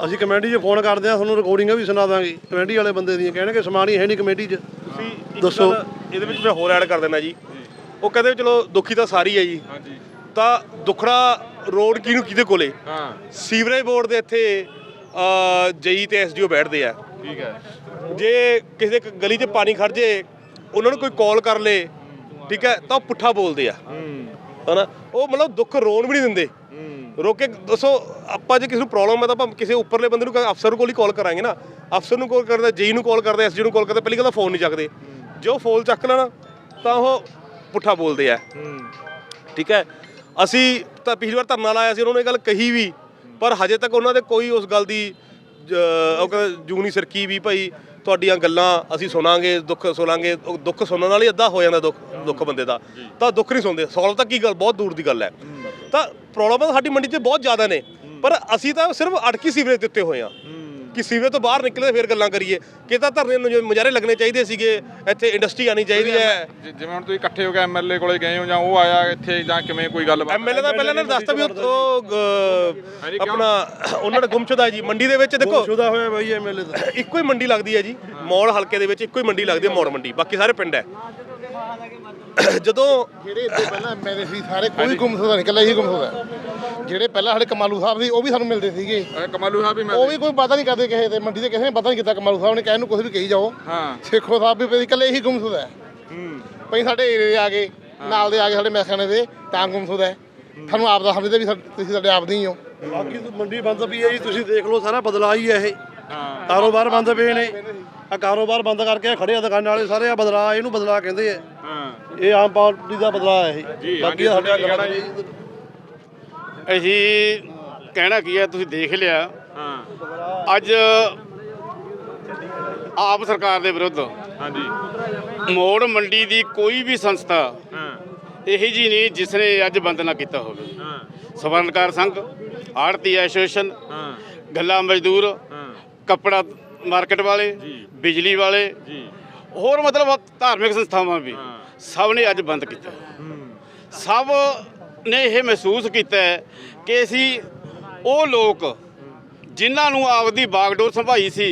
ਅਸੀਂ ਕਮੇਟੀ 'ਚ ਫੋਨ ਕਰਦੇ ਆ ਤੁਹਾਨੂੰ ਰਿਕਾਰਡਿੰਗਾਂ ਵੀ ਸੁਣਾ ਦਾਂਗੇ। ਕਮੇਟੀ ਵਾਲੇ ਬੰਦੇ ਦੀਆਂ ਕਹਿਣਗੇ ਸਮਾਨ ਹੀ ਹੈ ਨਹੀਂ ਕਮੇਟੀ 'ਚ। ਤੁਸੀਂ ਇੱਕ ਦੱਸੋ। ਗੱਲ ਇਹਦੇ ਵਿੱਚ ਮੈਂ ਹੋਰ ਐਡ ਕਰ ਦਿੰਦਾ ਜੀ। ਉਹ ਕਹਿੰਦੇ ਵੀ ਚਲੋ ਦੁਖੀ ਤਾਂ ਸਾਰੀ ਹੈ ਜੀ। ਹਾਂਜੀ। ਤਾਂ ਦੁਖੜਾ ਰੋਡ ਕਿਹਨੂੰ ਕਿਹਦੇ ਕੋਲੇ? ਹਾਂ। ਸੀਵਰੇਜ ਬੋਰਡ ਦੇ ਇੱਥੇ ਜਈ ਤੇ ਐਸਡੀਓ ਬੈਠਦੇ ਆ। ਠੀਕ ਹੈ। ਜੇ ਕਿਸੇ ਗਲੀ 'ਚ ਪਾਣੀ ਖੜ ਜੇ ਉਹਨਾਂ ਨੂੰ ਕੋਈ ਕਾਲ ਕਰ ਲੇ ਠੀਕ ਹੈ ਤਾਂ ਉਹ ਪੁੱਠਾ ਬੋਲਦੇ ਆ। ਹਨਾ? ਉਹ ਮਤਲਬ ਦੁੱਖ ਰੋਣ ਵੀ ਨਹੀਂ ਦਿੰਦੇ। ਰੋਕ ਕੇ ਦੱਸੋ, ਆਪਾਂ ਜੇ ਕਿਸੇ ਨੂੰ ਪ੍ਰੋਬਲਮ ਹੈ ਤਾਂ ਆਪਾਂ ਕਿਸੇ ਉੱਪਰਲੇ ਬੰਦੇ ਨੂੰ ਅਫਸਰ ਕੋਲ ਹੀ ਕਾਲ ਕਰਾਂਗੇ ਨਾ। ਅਫਸਰ ਨੂੰ ਕਾਲ ਕਰਦਾ, ਜੇਈ ਨੂੰ ਕਾਲ ਕਰਦਾ ਐਸਡੀ ਨੂੰ ਕਾਲ ਕਰਦਾ, ਪਹਿਲੀ ਗੱਲ ਤਾਂ ਫੋਨ ਨਹੀਂ ਚੱਕਦੇ। ਜੋ ਫੋਨ ਚੱਕ ਲੈਣਾ, ਤਾਂ ਉਹ ਪੁੱਠਾ ਬੋਲਦੇ ਆ। ਠੀਕ ਹੈ? ਅਸੀਂ ਤਾਂ ਪਿਛਲੀ ਵਾਰ ਧਰਨਾ ਲਾਇਆ ਸੀ, ਉਹਨਾਂ ਨੇ ਇਹ ਗੱਲ ਕਹੀ ਵੀ, ਪਰ ਹਜੇ ਤੱਕ ਉਹਨਾਂ ਦੇ ਕੋਈ ਉਸ ਗੱਲ ਦੀ ਉਹ ਕਹਿੰਦੇ ਜੂਨੀ ਸਰਕੀ ਵੀ ਭਾਈ ਤੁਹਾਡੀਆਂ ਗੱਲਾਂ ਅਸੀਂ ਸੁਣਾਂਗੇ ਦੁੱਖ ਸੁਣਾਂਗੇ ਉਹ ਦੁੱਖ ਸੁਣਨ ਨਾਲ ਹੀ ਅੱਧਾ ਹੋ ਜਾਂਦਾ ਦੁੱਖ ਦੁੱਖ ਬੰਦੇ ਦਾ। ਤਾਂ ਦੁੱਖ ਨਹੀਂ ਸੁਣਦੇ। ਸੋਲਵ ਤਾਂ ਕੀ ਗੱਲ ਬਹੁਤ ਦੂਰ ਦੀ ਗੱਲ ਹੈ। ਤਾਂ ਪ੍ਰੋਬਲਮ ਸਾਡੀ ਮੰਡੀ 'ਚ ਬਹੁਤ ਜ਼ਿਆਦਾ ਨੇ। ਪਰ ਅਸੀਂ ਤਾਂ ਸਿਰਫ ਅਟਕੀ ਸੀਵਰੇਜ ਦਿੱਤੇ ਹੋਏ ਆ ਕਿ ਸੀਵਰੇਜ ਤੋਂ ਬਾਹਰ ਨਿਕਲੇ ਫਿਰ ਗੱਲਾਂ ਕਰੀਏ। ਕਿ ਤਾਂ ਧਰਨੇ ਨੂੰ ਮੁਜ਼ਾਰੇ ਲੱਗਣੇ ਚਾਹੀਦੇ ਸੀਗੇ ਇੱਥੇ ਇੰਡਸਟਰੀ ਆਣੀ ਚਾਹੀਦੀ ਹੈ। ਜਿਵੇਂ ਹੁਣ ਤੁਸੀਂ ਇਕੱਠੇ ਹੋ ਕੇ ਐਮਐਲਏ ਕੋਲੇ ਗਏ ਹੋ ਜਾਂ ਉਹ ਆਇਆ ਇੱਥੇ ਜਾਂ ਕਿਵੇਂ ਕੋਈ ਗੱਲ ਐਮਐਲਏ ਦਾ ਪਹਿਲਾਂ ਇਹਨਾਂ ਨੇ ਦੱਸਤਾ ਵੀ ਉਹ- ਆਪਣਾ ਉਹਨਾਂ ਦਾ ਗੁੰਮਸ਼ੁਦਾ ਜੀ ਮੰਡੀ ਦੇ ਵਿੱਚ ਦੇਖੋ। ਸ਼ੁਦਾ ਹੋਇਆ ਬਾਈ ਐਮਐਲਏ ਦਾ। ਇੱਕੋ ਹੀ ਮੰਡੀ ਲੱਗਦੀ ਹੈ ਜੀ ਮੌੜ ਹਲਕੇ ਦੇ ਵਿੱਚ ਇੱਕੋ ਹੀ ਮੰਡੀ ਲੱਗਦੀ ਹੈ ਮੌੜ ਮੰਡੀ ਬਾਕੀ ਸਾਰੇ ਪਿੰਡ ਹੈ। ਜਦੋਂ ਜਿਹੜੇ ਇੱਥੇ ਪਹਿਲਾਂ ਐਮਐਲਏ ਸੀ ਸਾਰੇ ਕੋਈ ਗੁੰਮਸੁਦਾ ਨਹੀਂ ਕੱਲਾ ਹੀ ਗੁੰਮਸੁਦਾ ਜਿਹੜੇ ਪਹਿਲਾਂ ਸਾਡੇ ਕਮਾਲੂ ਸਾਹਿਬ ਸੀ ਉਹ ਵੀ ਸਾਨੂੰ ਮਿਲਦੇ ਸੀਗੇ। ਕਮਾਲੂ ਸਾਹਿਬ ਵੀ ਮੈਂ ਉਹ ਵੀ ਕੋਈ ਪਤਾ ਨਹੀਂ ਕਰਦੇ ਕਿਸੇ ਤੇ ਮੰਡੀ ਤੇ ਕਿਸੇ ਨੇ ਪਤਾ ਨਹੀਂ ਕੀਤਾ ਕਮਾਲੂ ਸਾਹਿਬ ਨੇ ਕਹਿਣ ਨੂੰ ਕੁਝ ਵੀ ਕਹੀ ਜਾਓ। ਹਾਂ। ਸੇਖੋ ਸਾਹਿਬ ਵੀ ਪਈ ਕੱਲੇ ਹੀ ਗੁੰਮਸੁਦਾ ਹੈ। ਹੂੰ। ਪਈ ਸਾਡੇ ਏਰੀਏ ਦੇ ਆ ਗਏ ਨਾਲ ਦੇ ਆ ਗਏ ਸਾਡੇ ਮੈਖਾਨੇ ਦੇ ਤਾਂ ਗੁੰਮਸੁਦਾ ਹੈ। ਤੁਹਾਨੂੰ ਆਪ ਦਾ ਸਮਝਦੇ ਵੀ ਸਾ- ਤੁਸੀਂ ਸਾਡੇ ਆਪ ਦੇ ਹੀ ਹੋ। ਬਾਕੀ ਤਾਂ ਮੰਡੀ ਬੰਦ ਵੀ ਹੈ ਜੀ ਤੁਸੀਂ ਦੇਖ ਲਓ ਸਾਰਾ ਬਦਲਾਅ ਹੀ ਹੈ ਇਹ। ਹਾਂ। ਕਾਰੋਬਾਰ ਬੰਦ ਪਏ ਨੇ। ਆ ਕਾਰੋਬਾਰ ਬੰਦ ਕਰਕੇ ਖੜੇ ਆ ਦੁਕਾਨਾਂ ਵਾਲੇ ਸਾਰੇ ਆ ਬਦਲਾਅ ਇਹਨੂੰ ਬਦਲਾਅ ਕਹਿੰਦੇ ਆ। ਹਾਂ। ਇਹ ਆਮ ਪਾਰਟੀ ਦਾ ਬਦਲਾਅ ਹੈ ਜੀ, ਇਹ ਬਾਕੀ ਸਾਡੇ ਤੁਹਾਡਾ ਕੀ ਅਸੀਂ ਕਹਿਣਾ ਕੀ ਹੈ ਤੁਸੀਂ ਦੇਖ ਲਿਆ। ਹਾਂ। ਅੱਜ ਆਪ ਸਰਕਾਰ ਦੇ ਵਿਰੁੱਧ ਹਾਂਜੀ। ਮੋੜ ਮੰਡੀ ਦੀ ਕੋਈ ਵੀ ਸੰਸਥਾ ਹਾਂ। ਇਹੀ ਜੀ ਨਹੀਂ ਜਿਸ ਨੇ ਅੱਜ ਬੰਦ ਨਾ ਕੀਤਾ ਹੋਵੇ। ਹਾਂ। ਸਵਰਨਕਾਰ ਸੰਘ ਆੜਤੀ ਐਸੋਸੀਏਸ਼ਨ ਹਾਂ। ਗੱਲਾ ਮਜ਼ਦੂਰ ਹਾਂ। ਕੱਪੜਾ ਮਾਰਕੀਟ ਵਾਲੇ। ਬਿਜਲੀ ਵਾਲੇ ਹੋਰ ਮਤਲਬ ਧਾਰਮਿਕ ਸੰਸਥਾਵਾਂ ਵੀ। ਸਭ ਨੇ ਅੱਜ ਬੰਦ ਕੀਤਾ। ਸਭ ਨੇ ਇਹ ਮਹਿਸੂਸ ਕੀਤਾ ਕਿ ਅਸੀਂ ਉਹ ਲੋਕ ਜਿਨ੍ਹਾਂ ਨੂੰ ਆਪਦੀ ਬਾਗਡੋਰ ਸੰਭਾਈ ਸੀ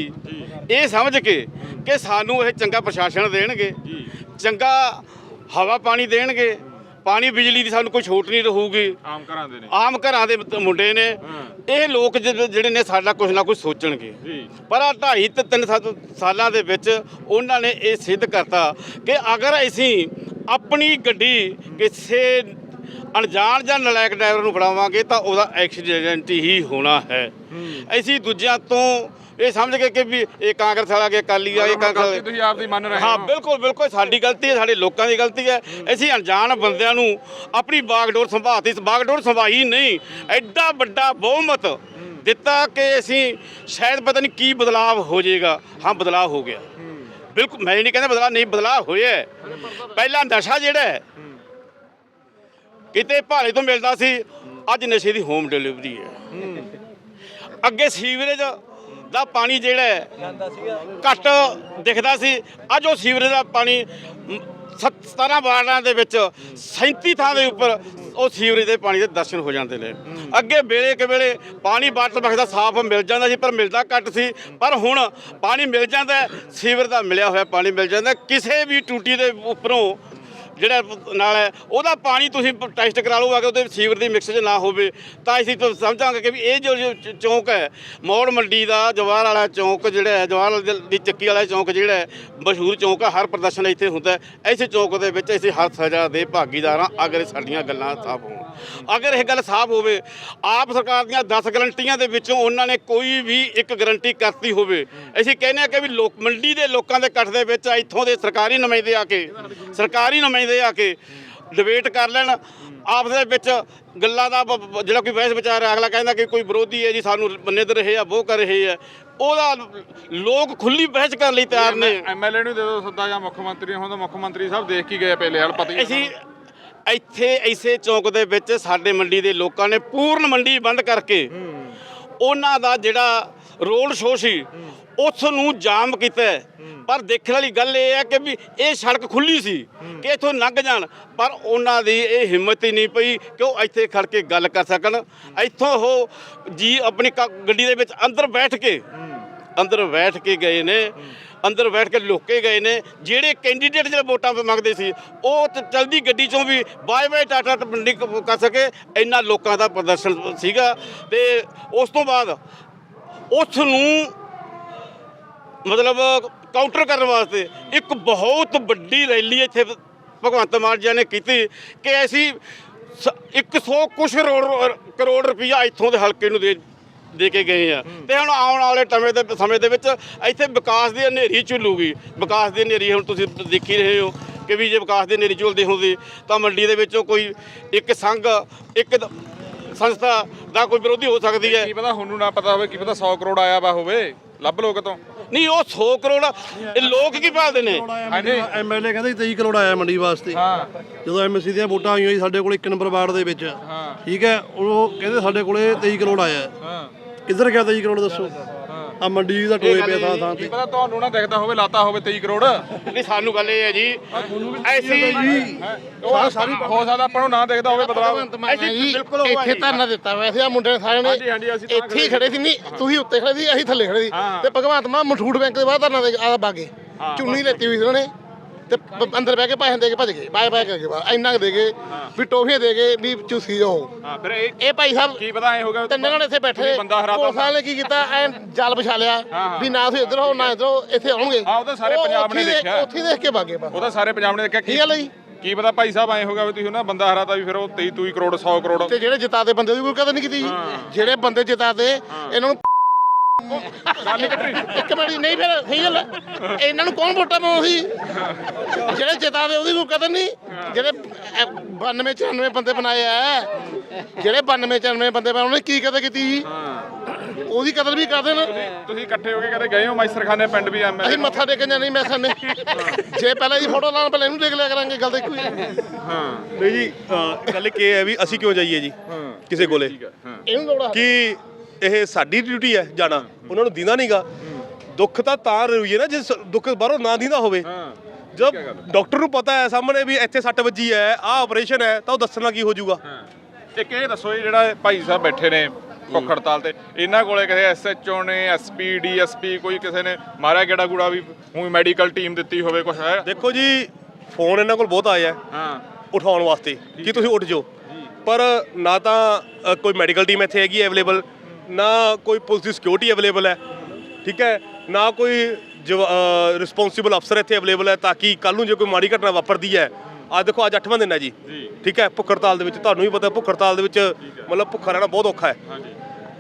ਇਹ ਸਮਝ ਕੇ ਕਿ ਸਾਨੂੰ ਇਹ ਚੰਗਾ ਪ੍ਰਸ਼ਾਸਨ ਦੇਣਗੇ ਚੰਗਾ ਹਵਾ ਪਾਣੀ ਦੇਣਗੇ ਪਾਣੀ ਬਿਜਲੀ ਦੀ ਸਾਨੂੰ ਕੋਈ ਛੋਟ ਨਹੀਂ ਰਹੂਗੀ। ਆਮ ਘਰਾਂ ਦੇ ਨੇ। ਆਮ ਘਰਾਂ ਦੇ ਮੁੰਡੇ ਨੇ। ਇਹ ਲੋਕ ਜਿਹੜੇ ਨੇ ਸਾਡਾ ਕੁਝ ਨਾ ਕੁਝ ਸੋਚਣਗੇ। ਪਰ ਆਹ ਢਾਈ ਤੇ ਤਿੰਨ ਸਾ- ਸਾਲਾਂ ਦੇ ਵਿੱਚ ਉਹਨਾਂ ਨੇ ਇਹ ਸਿੱਧ ਕਰਤਾ ਕਿ ਅਗਰ ਅਸੀਂ ਆਪਣੀ ਗੱਡੀ ਕਿਸੇ ਅਣਜਾਣ ਜਾਂ ਨਲਾਇਕ ਡਰਾਈਵਰ ਨੂੰ ਫੜਾਵਾਂਗੇ ਤਾਂ ਉਹਦਾ ਐਕਸੀਡੈਂਟ ਹੀ ਹੋਣਾ ਹੈ। ਅਸੀਂ ਦੂਜਿਆਂ ਤੋਂ ਇਹ ਸਮਝ ਕੇ ਕਿ ਵੀ ਇਹ ਕਾਂਗਰਸ ਵਾਲਾ ਕਿ ਅਕਾਲੀ ਆ ਇਹ ਕਾਂਗਰਸ ਤੁਸੀਂ ਆਪਦੀ ਮੰਨ ਰਹੇ ਹਾਂ ਹੋ। ਬਿਲਕੁਲ ਬਿਲਕੁਲ ਸਾਡੀ ਗਲਤੀ ਹੈ ਸਾਡੇ ਲੋਕਾਂ ਦੀ ਗਲਤੀ ਹੈ। ਅਸੀਂ ਅਣਜਾਣ ਬੰਦਿਆਂ ਨੂੰ ਆਪਣੀ ਬਾਗਡੋਰ ਸੰਭਾਤੀ ਬਾਗਡੋਰ ਸੰਭਾਈ ਨਹੀਂ। ਐਡਾ ਵੱਡਾ ਬਹੁਮਤ ਦਿੱਤਾ ਕਿ ਅਸੀਂ ਸ਼ਾਇਦ ਪਤਾ ਨਹੀਂ ਕੀ ਬਦਲਾਅ ਹੋ ਜਾਏਗਾ। ਹਾਂ ਬਦਲਾਅ ਹੋ ਗਿਆ। ਬਿਲਕੁਲ ਮੈਂ ਨਹੀਂ ਕਹਿੰਦਾ ਬਦਲਾਅ ਨਹੀਂ ਬਦਲਾਅ ਹੋਇਆ। ਪਹਿਲਾਂ ਨਸ਼ਾ ਜਿਹੜਾ ਕਿਤੇ ਭਾਲੇ ਤੋਂ ਮਿਲਦਾ ਸੀ ਅੱਜ ਨਸ਼ੇ ਦੀ ਹੋਮ ਡਿਲੀਵਰੀ ਹੈ। ਅੱਗੇ ਸੀਵਰੇਜ ਦਾ ਪਾਣੀ ਜਿਹੜਾ ਘੱਟ ਦਿਖਦਾ ਸੀ। ਅੱਜ ਉਹ ਸੀਵਰੇਜ ਦਾ ਪਾਣੀ ਮ, ਸੱਤ- 17 ਵਾਰਡਾਂ ਦੇ ਵਿੱਚ 37 ਥਾਂ ਦੇ ਉੱਪਰ ਉਹ ਸੀਵਰੇਜ ਦੇ ਪਾਣੀ ਦੇ ਦਰਸ਼ਨ ਹੋ ਜਾਂਦੇ ਨੇ। ਅੱਗੇ ਵੇਲੇ ਕੇ ਵੇਲੇ ਪਾਣੀ ਬਾਟਲ ਬਖਦਾ ਸਾਫ਼ ਮਿਲ ਜਾਂਦਾ ਸੀ ਪਰ ਮਿਲਦਾ ਘੱਟ ਸੀ। ਪਰ ਹੁਣ ਪਾਣੀ ਮਿਲ ਜਾਂਦਾ ਹੈ, ਸੀਵਰ ਦਾ ਮਿਲਿਆ ਹੋਇਆ ਪਾਣੀ ਮਿਲ ਜਾਂਦਾ ਕਿਸੇ ਵੀ ਟੂਟੀ ਦੇ ਉੱਪਰੋਂ ਜਿਹੜਾ ਨਾਲ ਹੈ, ਉਹਦਾ ਪਾਣੀ ਤੁਸੀਂ ਟੈਸਟ ਕਰਾ ਲਓ ਅਗਰ ਉਹਦੇ ਸੀਵਰ ਦੀ ਮਿਕਸ 'ਚ ਨਾ ਹੋਵੇ। ਤਾਂ ਅਸੀਂ ਤਾਂ ਸਮਝਾਂਗੇ ਕਿ ਵੀ ਇਹ ਜੋ ਚੌਂਕ ਹੈ, ਮੌੜ ਮੰਡੀ ਦਾ, ਜਵਾਹਰ ਵਾਲਾ ਚੌਂਕ ਜਿਹੜਾ ਹੈ, ਜਵਾਹਰ ਵਾਲੇ ਦੀ ਚੱਕੀ ਵਾਲਾ ਚੌਂਕ ਜਿਹੜਾ ਹੈ, ਮਸ਼ਹੂਰ ਚੌਂਕ ਹੈ ਹਰ ਪ੍ਰਦਰਸ਼ਨ ਇੱਥੇ ਹੁੰਦਾ ਹੈ। ਇਸੇ ਚੌਂਕ ਦੇ ਵਿੱਚ ਅਸੀਂ ਹਰ ਸਜ਼ਾ ਦੇ ਭਾਗੀਦਾਰ ਹਾਂ ਅਗਰ ਸਾਡੀਆਂ ਗੱਲਾਂ ਸਾਫ਼ ਹੋਣ। ਅਗਰ ਇਹ ਗੱਲ ਸਾਫ਼ ਹੋਵੇ ਆਪ ਸਰਕਾਰ ਦੀਆਂ 10 ਗਰੰਟੀਆਂ ਦੇ ਵਿੱਚੋਂ ਉਹਨਾਂ ਨੇ ਕੋਈ ਵੀ ਇੱਕ ਗਰੰਟੀ ਕਰਤੀ ਹੋਵੇ ਅਸੀਂ ਕਹਿੰਦੇ ਹਾਂ ਕਿ ਵੀ ਲੋਕ ਮੰਡੀ ਦੇ ਲੋਕਾਂ ਦੇ ਇਕੱਠ ਦੇ ਵਿੱਚ ਇੱਥੋਂ ਦੇ ਸਰਕਾਰੀ ਨੁਮਾਇੰਦੇ ਆ ਕੇ ਸਰਕਾਰੀ ਨੁਮਾਇੰਦੇ ਆ ਕੇ ਡਿਬੇਟ ਕਰ ਲੈਣ ਆਪਸ ਦੇ ਵਿੱਚ ਗੱਲਾਂ ਦਾ ਜਿਹੜਾ ਕੋਈ ਬਹਿਸ ਵਿਚਾਰ ਹੈ ਅਗਲਾ ਕਹਿੰਦਾ ਕਿ ਕੋਈ ਵਿਰੋਧੀ ਹੈ ਜੀ ਸਾਨੂੰ ਬੰਨੇ ਦੇ ਰਹੇ ਆ ਉਹ ਕਰ ਰਹੇ ਆ ਉਹਦਾ ਲੋਕ ਖੁੱਲੀ ਬਹਿਸ ਕਰਨ ਲਈ ਤਿਆਰ ਨੇ। ਐਮਐਲਏ ਨੂੰ ਦੇ ਦਿਓ ਸੱਦਾ ਜਾਂ ਮੁੱਖ ਮੰਤਰੀ ਹੁਣ ਤਾਂ ਮੁੱਖ ਮੰਤਰੀ ਸਾਹਿਬ ਦੇਖ ਕੇ ਗਏ ਪਹਿਲੇ ਹਾਲ ਪਤਾ ਹੀ ਹੈ। ਅਸੀਂ ਇੱਥੇ ਇਸੇ ਚੌਂਕ ਦੇ ਵਿੱਚ ਸਾਡੇ ਮੰਡੀ ਦੇ ਲੋਕਾਂ ਨੇ ਪੂਰਨ ਮੰਡੀ ਬੰਦ ਕਰਕੇ ਉਹਨਾਂ ਦਾ ਜਿਹੜਾ ਰੋਡ ਸ਼ੋਅ ਸੀ ਉਸ ਨੂੰ ਜਾਮ ਕੀਤਾ ਪਰ ਦੇਖਣ ਵਾਲੀ ਗੱਲ ਇਹ ਹੈ ਕਿ ਵੀ ਇਹ ਸੜਕ ਖੁੱਲੀ ਸੀ ਕਿ ਇੱਥੋਂ ਲੰਘ ਜਾਣ, ਪਰ ਉਹਨਾਂ ਦੀ ਇਹ ਹਿੰਮਤ ਹੀ ਨਹੀਂ ਪਈ ਕਿ ਉਹ ਇੱਥੇ ਖੜ ਕੇ ਗੱਲ ਕਰ ਸਕਣ। ਇੱਥੋਂ ਉਹ ਜੀ ਆਪਣੀ ਕ- ਗੱਡੀ ਦੇ ਵਿੱਚ ਅੰਦਰ ਬੈਠ ਕੇ, ਅੰਦਰ ਬੈਠ ਕੇ ਗਏ ਨੇ। ਅੰਦਰ ਬੈਠ ਕੇ ਲੁਕੇ ਗਏ ਨੇ, ਜਿਹੜੇ ਕੈਂਡੀਡੇਟ ਜਿਹੜੇ ਵੋਟਾਂ ਮੰਗਦੇ ਸੀ, ਉਹ ਤੇ ਚਲਦੀ ਗੱਡੀ ਚੋਂ ਵੀ ਬਾਏ ਬਾਏ ਟਾਟਾ ਨਹੀਂ ਕਰ ਸਕੇ, ਇੰਨਾ ਲੋਕਾਂ ਦਾ ਪ੍ਰਦਰਸ਼ਨ ਸੀਗਾ ਤੇ ਉਸ ਤੋਂ ਬਾਅਦ ਉਸ ਨੂੰ ਮਤਲਬ ਕਾਊਂਟਰ ਕਰਨ ਵਾਸਤੇ ਇੱਕ ਬਹੁਤ ਵੱਡੀ ਰੈਲੀ ਇੱਥੇ ਭਗਵੰਤ ਮਾਨ ਜੀ ਨੇ ਕੀਤੀ ਕਿ ਅਸੀਂ ਸ- 100 ਕੁਛ ਕਰੋੜ ਕਰੋੜ ਰੁਪਈਆ ਇੱਥੋਂ ਦੇ ਹਲਕੇ ਨੂੰ ਦੇ ਦੇ ਕੇ ਗਏ ਆ। ਤੇ ਹੁਣ ਆਉਣ ਵਾਲੇ ਸਮੇਂ ਦੇ ਸਮੇਂ ਦੇ ਵਿੱਚ ਇੱਥੇ ਵਿਕਾਸ ਦੀ ਹਨੇਰੀ ਝੁੱਲੂਗੀ। ਵਿਕਾਸ ਦੀ ਹਨੇਰੀ ਹੁਣ ਤੁਸੀਂ ਦੇਖ ਰਹੇ ਹੋ ਕਿ ਵੀ ਜੇ ਵਿਕਾਸ ਦੀ ਹਨੇਰੀ ਝੁੱਲਦੀ ਹੁੰਦੀ ਤਾਂ ਮੰਡੀ ਦੇ ਵਿੱਚੋਂ ਕੋਈ ਇੱਕ ਸੰਘ ਇੱਕ ਸੰਸਥਾ ਦਾ ਕੋਈ ਵਿਰੋਧੀ ਹੋ ਸਕਦੀ ਹੈ। ਕੀ ਪਤਾ ਹੁਣ ਨੂੰ ਨਾ ਪਤਾ ਹੋਵੇ ਕੀ ਪਤਾ 100 ਕਰੋੜ ਆਇਆ ਵਾ ਹੋਵੇ। ਲੱਭ ਲੋ ਕਿਤੋਂ ਨਹੀਂ ਉਹ 100 ਕਰੋੜ ਇਹ ਲੋਕ ਕੀ ਭਾਲਦੇ ਨੇ? ਹਾਂਜੀ। ਐਮਐਲਏ ਕਹਿੰਦਾ 23 ਕਰੋੜ ਆਇਆ ਮੰਡੀ ਵਾਸਤੇ। ਹਾਂ। ਜਦੋਂ ਐਮਐਸਸੀ ਦੀਆਂ ਵੋਟਾਂ ਆਈਆਂ ਸਾਡੇ ਕੋਲ ਇੱਕ ਨੰਬਰ ਵਾਰਡ ਦੇ ਵਿੱਚ। ਹਾਂ। ਠੀਕ ਹੈ? ਉਹ ਕਹਿੰਦੇ ਸਾਡੇ ਕੋਲੇ 23 ਕਰੋੜ ਆਇਆ। ਹਾਂ। ਕਿੱਧਰ ਗਿਆ 23 ਕਰੋੜ ਦੱਸੋ? ਆ ਮੰਡੀ ਦਾ ਟੋਏ ਪਿਆ ਥਾਂ ਥਾਂ ਤੇ। ਪਤਾ ਤੁਹਾਨੂੰ ਨਾ ਦਿਖਦਾ ਹੋਵੇ ਲਾਤਾ ਹੋਵੇ 23 ਕਰੋੜ। ਨਹੀਂ ਸਾਨੂੰ ਗੱਲ ਇਹ ਹੈ ਜੀ ਐਸੀ ਉਹ ਸਾਰੀ ਹੋ ਸਕਦਾ ਆਪਾਂ ਨੂੰ ਨਾ ਦਿਖਦਾ ਹੋਵੇ ਬਦਲਾਵ ਜੀ ਇੱਥੇ ਧਰਨਾ ਦਿੱਤਾ ਵੈਸੇ ਆ ਮੁੰਡੇ ਸਾਰਿਆਂ ਨੇ ਇੱਥੇ ਹੀ ਖੜੇ ਸੀ। ਨਹੀਂ ਤੁਸੀਂ ਉੱਤੇ ਖੜੇ ਸੀ ਅਸੀਂ ਥੱਲੇ ਖੜੇ ਸੀ। ਤੇ ਭਗਵੰਤ ਮਾਨ ਮਠੂੜ ਬੈਂਕ ਦੇ ਬਾਹਰ ਧਰਨਾ ਦੇ ਆ ਬਾਗੇ। ਚੁੰਨੀ ਲੈਤੀ ਹੋਈ ਸੀ ਉਹਨਾਂ ਨੇ। ਤੇ ਬ- ਅੰਦਰ ਬਹਿ ਕੇ ਪੈਸੇ ਦੇ ਕੇ ਭੱਜ ਗਏ ਬਾਏ ਬਾਏ ਕਰਕੇ ਬਾਹਰ। ਇੰਨਾ ਕੁ ਦੇ ਗਏ ਵੀ ਟੋਫੀਆਂ ਦੇ ਕੇ ਵੀ ਚੂਸੀ ਜਾਓ ਹਾਂ ਫਿਰ ਇਹ ਇਹ ਭਾਈ ਸਾਹਿਬ ਕੀ ਪਤਾ ਐ ਹੋਗਾ ਤਿੰਨ ਜਣੇ ਇੱਥੇ ਬੈਠੇ ਬੰਦਾ ਹਰਾਤਾ ਪੁਲਿਸ ਵਾਲਿਆਂ ਨੇ ਕੀ ਕੀਤਾ ਐ ਜਾਲ ਵਿਛਾ ਲਿਆ ਵੀ ਨਾ ਤੁਸੀਂ ਇੱਧਰ ਹੋ ਨਾ ਇੱਧਰ ਹੋ ਇੱਥੇ ਆਉਣਗੇ। ਹਾਂ, ਉਹ ਤਾਂ ਸਾਰੇ ਪੰਜਾਬ ਨੇ ਉੱਥੇ ਹੀ ਦੇਖ- ਦੇਖਿਆ। ਉੱਥੇ ਹੀ ਦੇਖ ਕੇ ਭਾਗੇ ਬਸ ਉਹ ਤਾਂ ਸਾਰੇ ਪੰਜਾਬ ਨੇ ਦੇਖਿਆ। ਕੀ ਗੱਲ ਹੈ ਜੀ? ਕੀ ਪਤਾ ਭਾਈ ਸਾਹਿਬ ਐ ਹੋਗਾ ਵੀ ਤੁਸੀਂ ਨਾ ਬੰਦਾ ਹਰਾਤਾ ਵੀ ਫਿਰ ਉਹ 23 ਤੂੰ ਕਰੋੜ 100 ਕਰੋੜ। ਤੇ ਜਿਹੜੇ ਜਿਤਾਦੇ ਬੰਦੇ ਦੀ ਕੋਈ ਕਦਰ ਨਹੀਂ ਕੀਤੀ ਜੀ। ਜਿਹੜੇ ਬੰਦੇ ਜਿਤਾਦੇ ਇਹਨਾਂ ਨੂੰ ਇੱਕ ਮਿੰਟ ਜੀ, ਨਹੀਂ ਫਿਰ ਸਹੀ ਗੱਲ ਹੈ। ਇਹਨਾਂ ਨੂੰ ਕੌਣ ਵੋਟਾਂ ਪਾਉਂ ਸੀ? ਜਿਹੜੇ ਜਿਤਾਦੇ ਉਹਦੀ ਕੋਈ ਕਦਰ ਨਹੀਂ। ਜਿਹੜੇ 92 94 ਬੰਦੇ ਬਣਾਏ ਆ। ਜਿਹੜੇ 92 94 ਬੰਦੇ ਬਣਾਏ ਉਹਨੇ ਕੀ ਕਦਰ ਕੀਤੀ ਜੀ ਉਹਦੀ ਕਦਰ ਵੀ ਕਰਦੇ ਨਾ ਤੁਸੀਂ ਇਕੱਠੇ ਹੋ ਕੇ ਕਦੇ ਗਏ ਹੋ? ਮਾਈਸਰਖਾਨੇ ਪਿੰਡ ਵੀ ਐਮਐਲਏ ਅਸੀਂ ਮੱਥਾ ਟੇਕਣ ਜਾਣੀ ਮੈਂ ਸਾਨੇ ਜੇ ਪਹਿਲਾਂ ਦੀ ਫੋਟੋ ਲਾਉਣ ਪਹਿਲਾਂ ਇਹਨੂੰ ਦੇਖ ਲਿਆ ਕਰਾਂਗੇ ਗੱਲ ਹੀ ਹੈ। ਨਹੀਂ ਜੀ ਅ, ਗੱਲ ਕੀ ਹੈ ਵੀ ਅਸੀਂ ਕਿਉਂ ਜਾਈਏ ਜੀ? ਕਿਸੇ ਕੋਲੇ। ਇਹਨੂੰ ਲੋੜਾ ਕਿ ਇਹ ਸਾਡੀ ਡਿਊਟੀ ਹੈ ਜਾਣਾ। ਉਹਨਾਂ ਨੂੰ ਦਿੰਦਾ ਨਹੀਂਗਾ ਦੁੱਖ ਤਾਂ ਤਾਂ ਰਹੀਏ ਨਾ ਜੇ ਦੁੱਖ ਬਾਹਰੋਂ ਨਾ ਦਿੰਦਾ ਹੋਵੇ। ਜਦ ਡਾਕਟਰ ਨੂੰ ਪਤਾ ਹੈ ਸਾਹਮਣੇ ਵੀ ਇੱਥੇ ਸੱਟ ਵੱਜੀ ਹੈ ਆਹ ਆਪਰੇਸ਼ਨ ਹੈ ਤਾਂ ਉਹ ਦੱਸਣਾ ਕੀ ਹੋ ਜਾਊਗਾ। ਇੱਕ ਇਹ ਦੱਸੋ ਜਿਹੜਾ ਭਾਈ ਸਾਹਿਬ ਬੈਠੇ ਨੇ ਭੁੱਖ ਹੜਤਾਲ ਤੇ ਇਹਨਾਂ ਕੋਲੇ ਕਿਸੇ ਐਸਐਚਓ ਨੇ ਐਸਪੀ ਡੀਐਸਪੀ ਕੋਈ ਕਿਸੇ ਨੇ ਮਾਰਿਆ ਗੇੜਾ ਗੂੜਾ ਵੀ ਹੁਣ ਮੈਡੀਕਲ ਟੀਮ ਦਿੱਤੀ ਹੋਵੇ ਕੁਛ ਹੈ? ਦੇਖੋ ਜੀ ਫੋਨ ਇਹਨਾਂ ਕੋਲ ਬਹੁਤ ਆਏ ਆ ਹਾਂ। ਉਠਾਉਣ ਵਾਸਤੇ ਕਿ ਤੁਸੀਂ ਉੱਠ ਜਾਓ। ਪਰ ਨਾ ਤਾਂ ਕੋਈ ਮੈਡੀਕਲ ਟੀਮ ਇੱਥੇ ਹੈਗੀ ਅਵੇਲੇਬਲ ਨਾ ਕੋਈ ਪੁਲਿਸ ਦੀ ਸਿਕਿਉਰਿਟੀ ਅਵੇਲੇਬਲ ਹੈ ਠੀਕ ਹੈ? ਨਾ ਕੋਈ ਰਿਸਪੌਂਸਿਬਲ ਅਫਸਰ ਇੱਥੇ ਅਵੇਲੇਬਲ ਹੈ ਤਾਂ ਕਿ ਕੱਲ ਨੂੰ ਜੇ ਕੋਈ ਮਾੜੀ ਘਟਨਾ ਵਾਪਰਦੀ ਹੈ ਅੱਜ ਦੇਖੋ ਅੱਜ 8ਵਾਂ ਦਿਨ ਹੈ ਜੀ ਠੀਕ ਹੈ? ਭੁੱਖ ਹੜਤਾਲ ਦੇ ਵਿੱਚ ਤੁਹਾਨੂੰ ਵੀ ਪਤਾ ਭੁੱਖ ਹੜਤਾਲ ਦੇ ਵਿੱਚ ਮਤਲਬ ਭੁੱਖਾ ਰਹਿਣਾ ਬਹੁਤ ਔਖਾ ਹੈ।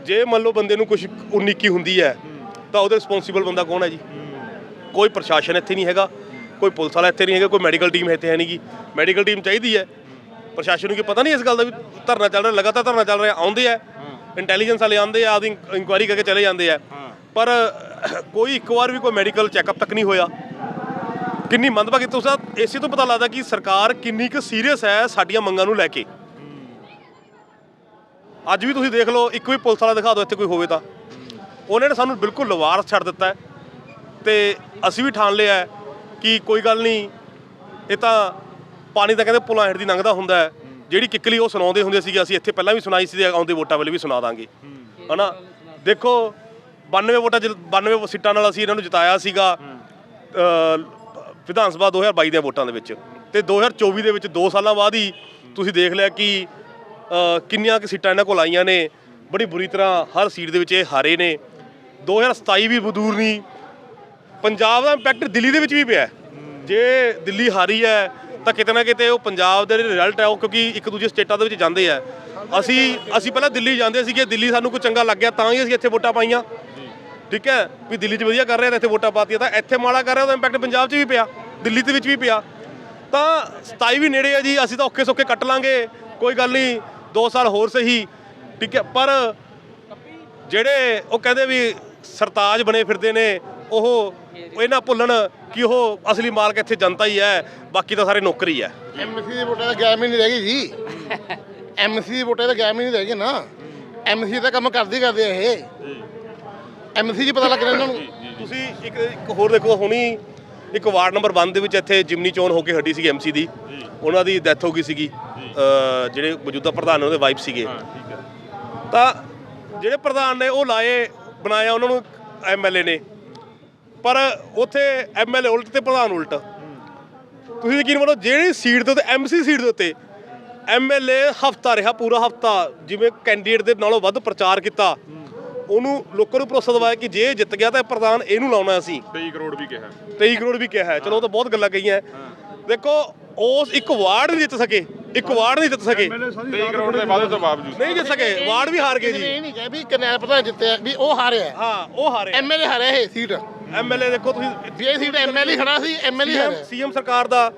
ਜੇ ਮੰਨ ਲਓ ਬੰਦੇ ਨੂੰ ਕੁਝ ਉਨੀਕੀ ਹੁੰਦੀ ਹੈ ਤਾਂ ਉਹਦੇ ਰਿਸਪੌਂਸਿਬਲ ਬੰਦਾ ਕੌਣ ਹੈ ਜੀ? ਕੋਈ ਪ੍ਰਸ਼ਾਸਨ ਇੱਥੇ ਨਹੀਂ ਹੈਗਾ ਕੋਈ ਪੁਲਿਸ ਵਾਲਾ ਇੱਥੇ ਨਹੀਂ ਹੈਗਾ ਕੋਈ ਮੈਡੀਕਲ ਟੀਮ ਇੱਥੇ ਹੈ ਨਹੀਂਗੀ ਮੈਡੀਕਲ ਟੀਮ ਚਾਹੀਦੀ ਹੈ। ਪ੍ਰਸ਼ਾਸਨ ਨੂੰ ਕੀ ਪਤਾ ਨਹੀਂ ਇਸ ਗੱਲ ਦਾ ਵੀ ਧਰਨਾ ਚੱਲ ਰਿਹਾ ਲਗਾਤਾਰ ਧਰਨਾ ਚੱਲ ਰਿਹਾ ਆਉਂਦੇ ਆ ਇੰਟੈਲੀਜੈਂਸ ਵਾਲੇ ਆਉਂਦੇ ਆ ਆਦੀ ਇਨਕੁਆਇਰੀ ਕਰਕੇ ਚਲੇ ਜਾਂਦੇ ਆ। ਪਰ ਕੋਈ ਇੱਕ ਵਾਰ ਵੀ ਕੋਈ ਮੈਡੀਕਲ ਚੈੱਕਅਪ ਤੱਕ ਨਹੀਂ ਹੋਇਆ। ਕਿੰਨੀ ਮੰਦਭਾਗੀ ਤੁਸੀਂ ਇਸੇ ਤੋਂ ਪਤਾ ਲੱਗਦਾ ਕਿ ਸਰਕਾਰ ਕਿੰਨੀ ਕੁ ਸੀਰੀਅਸ ਹੈ ਸਾਡੀਆਂ ਮੰਗਾਂ ਨੂੰ ਲੈ ਕੇ। ਅੱਜ ਵੀ ਤੁਸੀਂ ਦੇਖ ਲਓ ਇੱਕ ਵੀ ਪੁਲਿਸ ਵਾਲਾ ਦਿਖਾ ਦਿਓ ਇੱਥੇ ਕੋਈ ਹੋਵੇ ਤਾਂ। ਉਹਨੇ ਨੇ ਸਾਨੂੰ ਬਿਲਕੁਲ ਲਵਾਰਸ ਛੱਡ ਦਿੱਤਾ ਹੈ। ਤੇ ਅਸੀਂ ਵੀ ਠਾਣ ਲਿਆ ਕਿ ਕੋਈ ਗੱਲ ਨਹੀਂ ਇਹ ਤਾਂ ਪਾਣੀ ਤਾਂ ਕਹਿੰਦੇ ਪੁਲਾਂ ਹੇਠ ਦੀ ਲੰਘਦਾ ਹੁੰਦਾ ਹੈ। ਜਿਹੜੀ ਕਿੱਕਲੀ ਉਹ ਸੁਣਾਉਂਦੇ ਹੁੰਦੇ ਸੀਗੇ, ਅਸੀਂ ਇੱਥੇ ਪਹਿਲਾਂ ਵੀ ਸੁਣਾਈ ਸੀ ਤੇ ਆਉਂਦੇ ਵੋਟਾਂ ਵੇਲੇ ਵੀ ਸੁਣਾ ਦਾਂਗੇ। ਹਨਾ? ਦੇਖੋ 92 ਵੋਟਾਂ ਚ 92 ਸੀਟਾਂ ਨਾਲ ਅਸੀਂ ਇਹਨਾਂ ਨੂੰ ਜਿਤਾਇਆ ਸੀਗਾ ਵਿਧਾਨ ਸਭਾ 2022 ਦੀਆਂ ਵੋਟਾਂ ਦੇ ਵਿੱਚ। ਤੇ 2024 ਦੇ ਵਿੱਚ 2 ਸਾਲਾਂ ਬਾਅਦ ਹੀ ਤੁਸੀਂ ਦੇਖ ਲਿਆ ਕਿ ਕਿੰਨੀਆਂ ਕਿ ਸੀਟਾਂ ਇਹਨਾਂ ਕੋਲ ਆਈਆਂ ਨੇ। ਬੜੀ ਬੁਰੀ ਤਰ੍ਹਾਂ ਹਰ ਸੀਟ ਦੇ ਵਿੱਚ ਇਹ ਹਾਰੇ ਨੇ। 2027 ਵੀ ਬਦੂਰ ਨਹੀਂ ਪੰਜਾਬ ਦਾ ਇੰਪੈਕਟ ਦਿੱਲੀ ਦੇ ਵਿੱਚ ਵੀ ਪਿਆ। ਜੇ ਦਿੱਲੀ ਹਾਰੀ ਹੈ ਤਾਂ ਕਿਤੇ ਨਾ ਕਿਤੇ ਉਹ ਪੰਜਾਬ ਦੇ ਰਿਜ਼ਲਟ ਹੈ, ਉਹ ਕਿਉਂਕਿ ਇੱਕ ਦੂਜੇ ਸਟੇਟਾਂ ਦੇ ਵਿੱਚ ਜਾਂਦੇ ਆ। ਅਸੀਂ ਅਸੀਂ ਪਹਿਲਾਂ ਦਿੱਲੀ ਜਾਂਦੇ ਸੀਗੇ, ਦਿੱਲੀ ਸਾਨੂੰ ਕੋਈ ਚੰਗਾ ਲੱਗ ਗਿਆ ਤਾਂ ਹੀ ਅਸੀਂ ਇੱਥੇ ਵੋਟਾਂ ਪਾਈਆਂ। ਠੀਕ ਹੈ? ਵੀ ਦਿੱਲੀ 'ਚ ਵਧੀਆ ਕਰ ਰਿਹਾ ਤਾਂ ਇੱਥੇ ਵੋਟਾਂ ਪਾਤੀਆਂ, ਤਾਂ ਇੱਥੇ ਮਾੜਾ ਕਰ ਰਿਹਾ ਉਹਦਾ ਇੰਪੈਕਟ ਪੰਜਾਬ 'ਚ ਵੀ ਪਿਆ, ਦਿੱਲੀ ਦੇ ਵਿੱਚ ਵੀ ਪਿਆ। ਤਾਂ 27 ਵੀ ਨੇੜੇ ਆ ਜੀ, ਅਸੀਂ ਤਾਂ ਔਖੇ ਸੌਖੇ ਕੱਟ ਲਾਂਗੇ, ਕੋਈ ਗੱਲ ਨਹੀਂ 2 ਸਾਲ ਹੋਰ ਸਹੀ। ਠੀਕ ਹੈ? ਪਰ ਜਿਹੜੇ ਉਹ ਕਹਿੰਦੇ ਵੀ ਸਰਤਾਜ ਬਣੇ ਫਿਰਦੇ ਨੇ, ਉਹ ਇਹ ਨਾ ਭੁੱਲਣ ਕਿ ਉਹ ਅਸਲੀ ਮਾਲਕ ਇੱਥੇ ਜਨਤਾ ਹੀ ਹੈ ਬਾਕੀ ਤਾਂ ਸਾਰੇ ਨੌਕਰੀ ਹੈ। ਐਮਸੀ ਦੀ ਵੋਟਾਂ ਤਾਂ ਗੈਮ ਹੀ ਨਹੀਂ ਰਹਿ ਗਈ ਜੀ। ਐਮਸੀ ਦੀ ਵੋਟਾਂ ਤਾਂ ਗੈਮ ਹੀ ਨਹੀਂ ਰਹਿ ਗਈ ਨਾ। ਐਮਸੀ ਦਾ ਕੰਮ ਕਰਦੇ ਕਰਦੇ ਇਹ। ਐਮਸੀ ਜੀ ਪਤਾ ਲੱਗ ਰਿਹਾ ਇਹਨਾਂ ਨੂੰ। ਤੁਸੀਂ ਇੱਕ ਇੱਕ ਹੋਰ ਦੇਖੋ ਹੁਣੀ ਇੱਕ ਵਾਰਡ ਨੰਬਰ 1 ਦੇ ਵਿੱਚ ਇੱਥੇ ਜਿਮਨੀ ਚੋਣ ਹੋ ਕੇ ਹੱਡੀ ਸੀਗੀ ਐਮਸੀ ਦੀ। ਉਹਨਾਂ ਦੀ ਡੈਥ ਹੋ ਗਈ ਸੀਗੀ। ਜਿਹੜੇ ਮੌਜੂਦਾ ਪ੍ਰਧਾਨ ਨੇ ਉਹਦੇ ਵਾਈਫ ਸੀਗੇ। ਤਾਂ ਜਿਹੜੇ ਪ੍ਰਧਾਨ ਨੇ ਉਹ ਲਾਏ ਬਣਾਇਆ ਉਹਨਾਂ ਨੂੰ ਐਮਐਲਏ ਨੇ। ਪਰ ਉੱਥੇ ਐਮਐਲਏ ਉਲਟ ਤੇ ਪ੍ਰਧਾਨ ਉਲਟ। ਤੁਸੀਂ ਯਕੀਨ ਮੰਨੋ ਜਿਹੜੀ ਸੀਟ ਦੇ ਉੱਤੇ ਐਮਸੀ ਸੀਟ ਦੇ ਉੱਤੇ ਐਮਐਲਏ ਹਫਤਾ ਰਿਹਾ ਪੂਰਾ ਹਫਤਾ ਜਿਵੇਂ ਕੈਂਡੀਡੇਟ ਦੇ ਨਾਲੋਂ ਵੱਧ ਪ੍ਰਚਾਰ ਕੀਤਾ। ਉਹਨੂੰ ਲੋਕਾਂ ਨੂੰ ਭਰੋਸਾ ਦਿਵਾਇਆ ਕਿ ਜੇ ਇਹ ਜਿੱਤ ਗਿਆ ਤਾਂ ਪ੍ਰਧਾਨ ਇਹਨੂੰ ਲਾਉਣਾ ਅਸੀਂ 23 ਕਰੋੜ ਵੀ ਕਿਹਾ। 23 ਕਰੋੜ ਵੀ ਕਿਹਾ ਚਲੋ ਉਹ ਤਾਂ ਬਹੁਤ ਗੱਲਾਂ ਕਹੀਆਂ। ਦੇਖੋ ਉਸ ਇੱਕ ਵਾਰਡ ਨਹੀਂ ਜਿੱਤ ਸਕੇ। ਇੱਕ ਵਾਰਡ ਨਹੀਂ ਜਿੱਤ ਸਕੇ। 23 ਕਰੋੜ ਦੇ ਵਾਅਦੇ ਤੋਂ ਬਾਵਜੂਦ ਨਹੀਂ ਜਿੱਤ ਸਕੇ। ਵਾਰਡ ਵੀ ਹਾਰ ਗਏ ਜੀ। ਇਹ ਨਹੀਂ ਕਿਹਾ ਵੀ ਕਨੈਲ ਪ੍ਰਧਾਨ ਜਿੱਤਿਆ ਵੀ ਉਹ ਹਾਰਿਆ। ਹਾਂ ਉਹ ਹਾਰੇ ਐਮਐਲਏ ਹਾਰਿਆ ਇਹ ਸੀਟ ਐਮਐਲਏ ਦੇਖੋ ਤੁਸੀਂ ਇਹ ਸੀਟ ਐਮਐਲਏ ਖੜਾ ਸੀ ਐਮਐਲਏ ਹਾਰਿਆ ਸੀਐਮ ਸਰਕਾਰ ਦਾ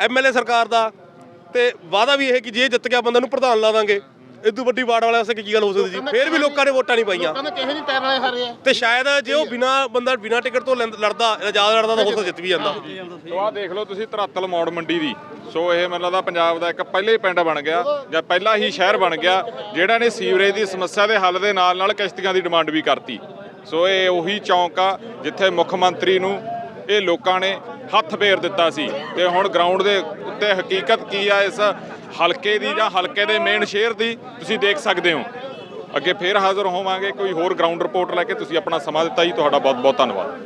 ਐਮਐਲਏ ਸਰਕਾਰ ਦਾ ਤੇ ਵਾਅਦਾ ਵੀ ਇਹ ਕਿ ਜੇ ਜਿੱਤ ਗਿਆ ਬੰਦਾ ਨੂੰ ਪ੍ਰਧਾਨ ਲਾ ਦਾਂਗੇ। ਇਦੋਂ ਵੱਡੀ ਵਾਰਡ ਵਾਲਿਆਂ ਵਾਸਤੇ ਕੀ ਗੱਲ ਹੋ ਸਕਦੀ ਜੀ ਫੇਰ ਵੀ ਲੋਕਾਂ ਨੇ ਵੋਟਾਂ ਨਹੀਂ ਪਾਈਆਂ। ਨੇ ਕਿਸੇ ਨਹੀਂ ਟਾਇਰ ਵਾਲੇ ਹਾਰਿਆ ਤੇ ਸ਼ਾਇਦ ਜੇ ਉਹ ਬਿਨਾ ਬੰਦਾ ਬਿਨਾ ਟਿਕਟ ਤੋਂ ਲੜਦਾ ਆਜ਼ਾਦ ਲੜਦਾ ਤਾਂ ਹੋ ਸਕਦਾ ਜਿੱਤ ਵੀ ਜਾਂਦਾ। ਸੋ ਆਹ ਦੇਖ ਲਓ ਤੁਸੀਂ ਧਰਾਤਲ ਮੌੜ ਮੰਡੀ ਦੀ। ਸੋ ਇਹ ਮੈਨੂੰ ਲੱਗਦਾ ਪੰਜਾਬ ਦਾ ਇੱਕ ਪਹਿਲੇ ਪਿੰਡ ਬਣ ਗਿਆ ਜਾਂ ਪਹਿਲਾ ਹੀ ਸ਼ਹਿਰ ਬਣ ਗਿਆ ਜਿਹੜਾ ਨੇ ਸੀਵਰੇਜ ਦੀ ਸਮੱਸਿਆ ਦੇ ਹੱਲ ਦੇ ਨਾਲ ਨਾਲ ਕਿਸ਼ਤੀਆਂ ਦੀ ਡਿਮਾਂਡ ਵੀ ਕਰਤੀ। ਸੋ ਇਹ ਉਹੀ ਚੌਂਕ ਆ ਜਿੱਥੇ ਮੁੱਖ ਮੰਤਰੀ ਨੂੰ ਇਹ ਲੋਕਾਂ ਨੇ ਹੱਥ ਫੇਰ ਦਿੱਤਾ ਸੀ। ਤੇ ਹੁਣ ਗਰਾਊਂਡ ਦੇ ਉੱਤੇ ਹਕੀਕਤ ਕੀ ਆ ਇਸ ਹਲਕੇ ਦੀ ਜਾਂ ਹਲਕੇ ਦੇ ਮੇਨ ਸ਼ੇਰ ਦੀ, ਤੁਸੀਂ ਦੇਖ ਸਕਦੇ ਹੋ। ਅੱਗੇ ਫੇਰ ਹਾਜ਼ਰ ਹੋਵਾਂਗੇ, ਕੋਈ ਹੋਰ ਗਰਾਊਂਡ ਰਿਪੋਰਟ ਲੈ ਕੇ ਤੁਸੀਂ ਆਪਣਾ ਸਮਾਂ ਦਿੱਤਾ ਜੀ। ਤੁਹਾਡਾ ਬਹੁਤ ਬਹੁਤ ਧੰਨਵਾਦ।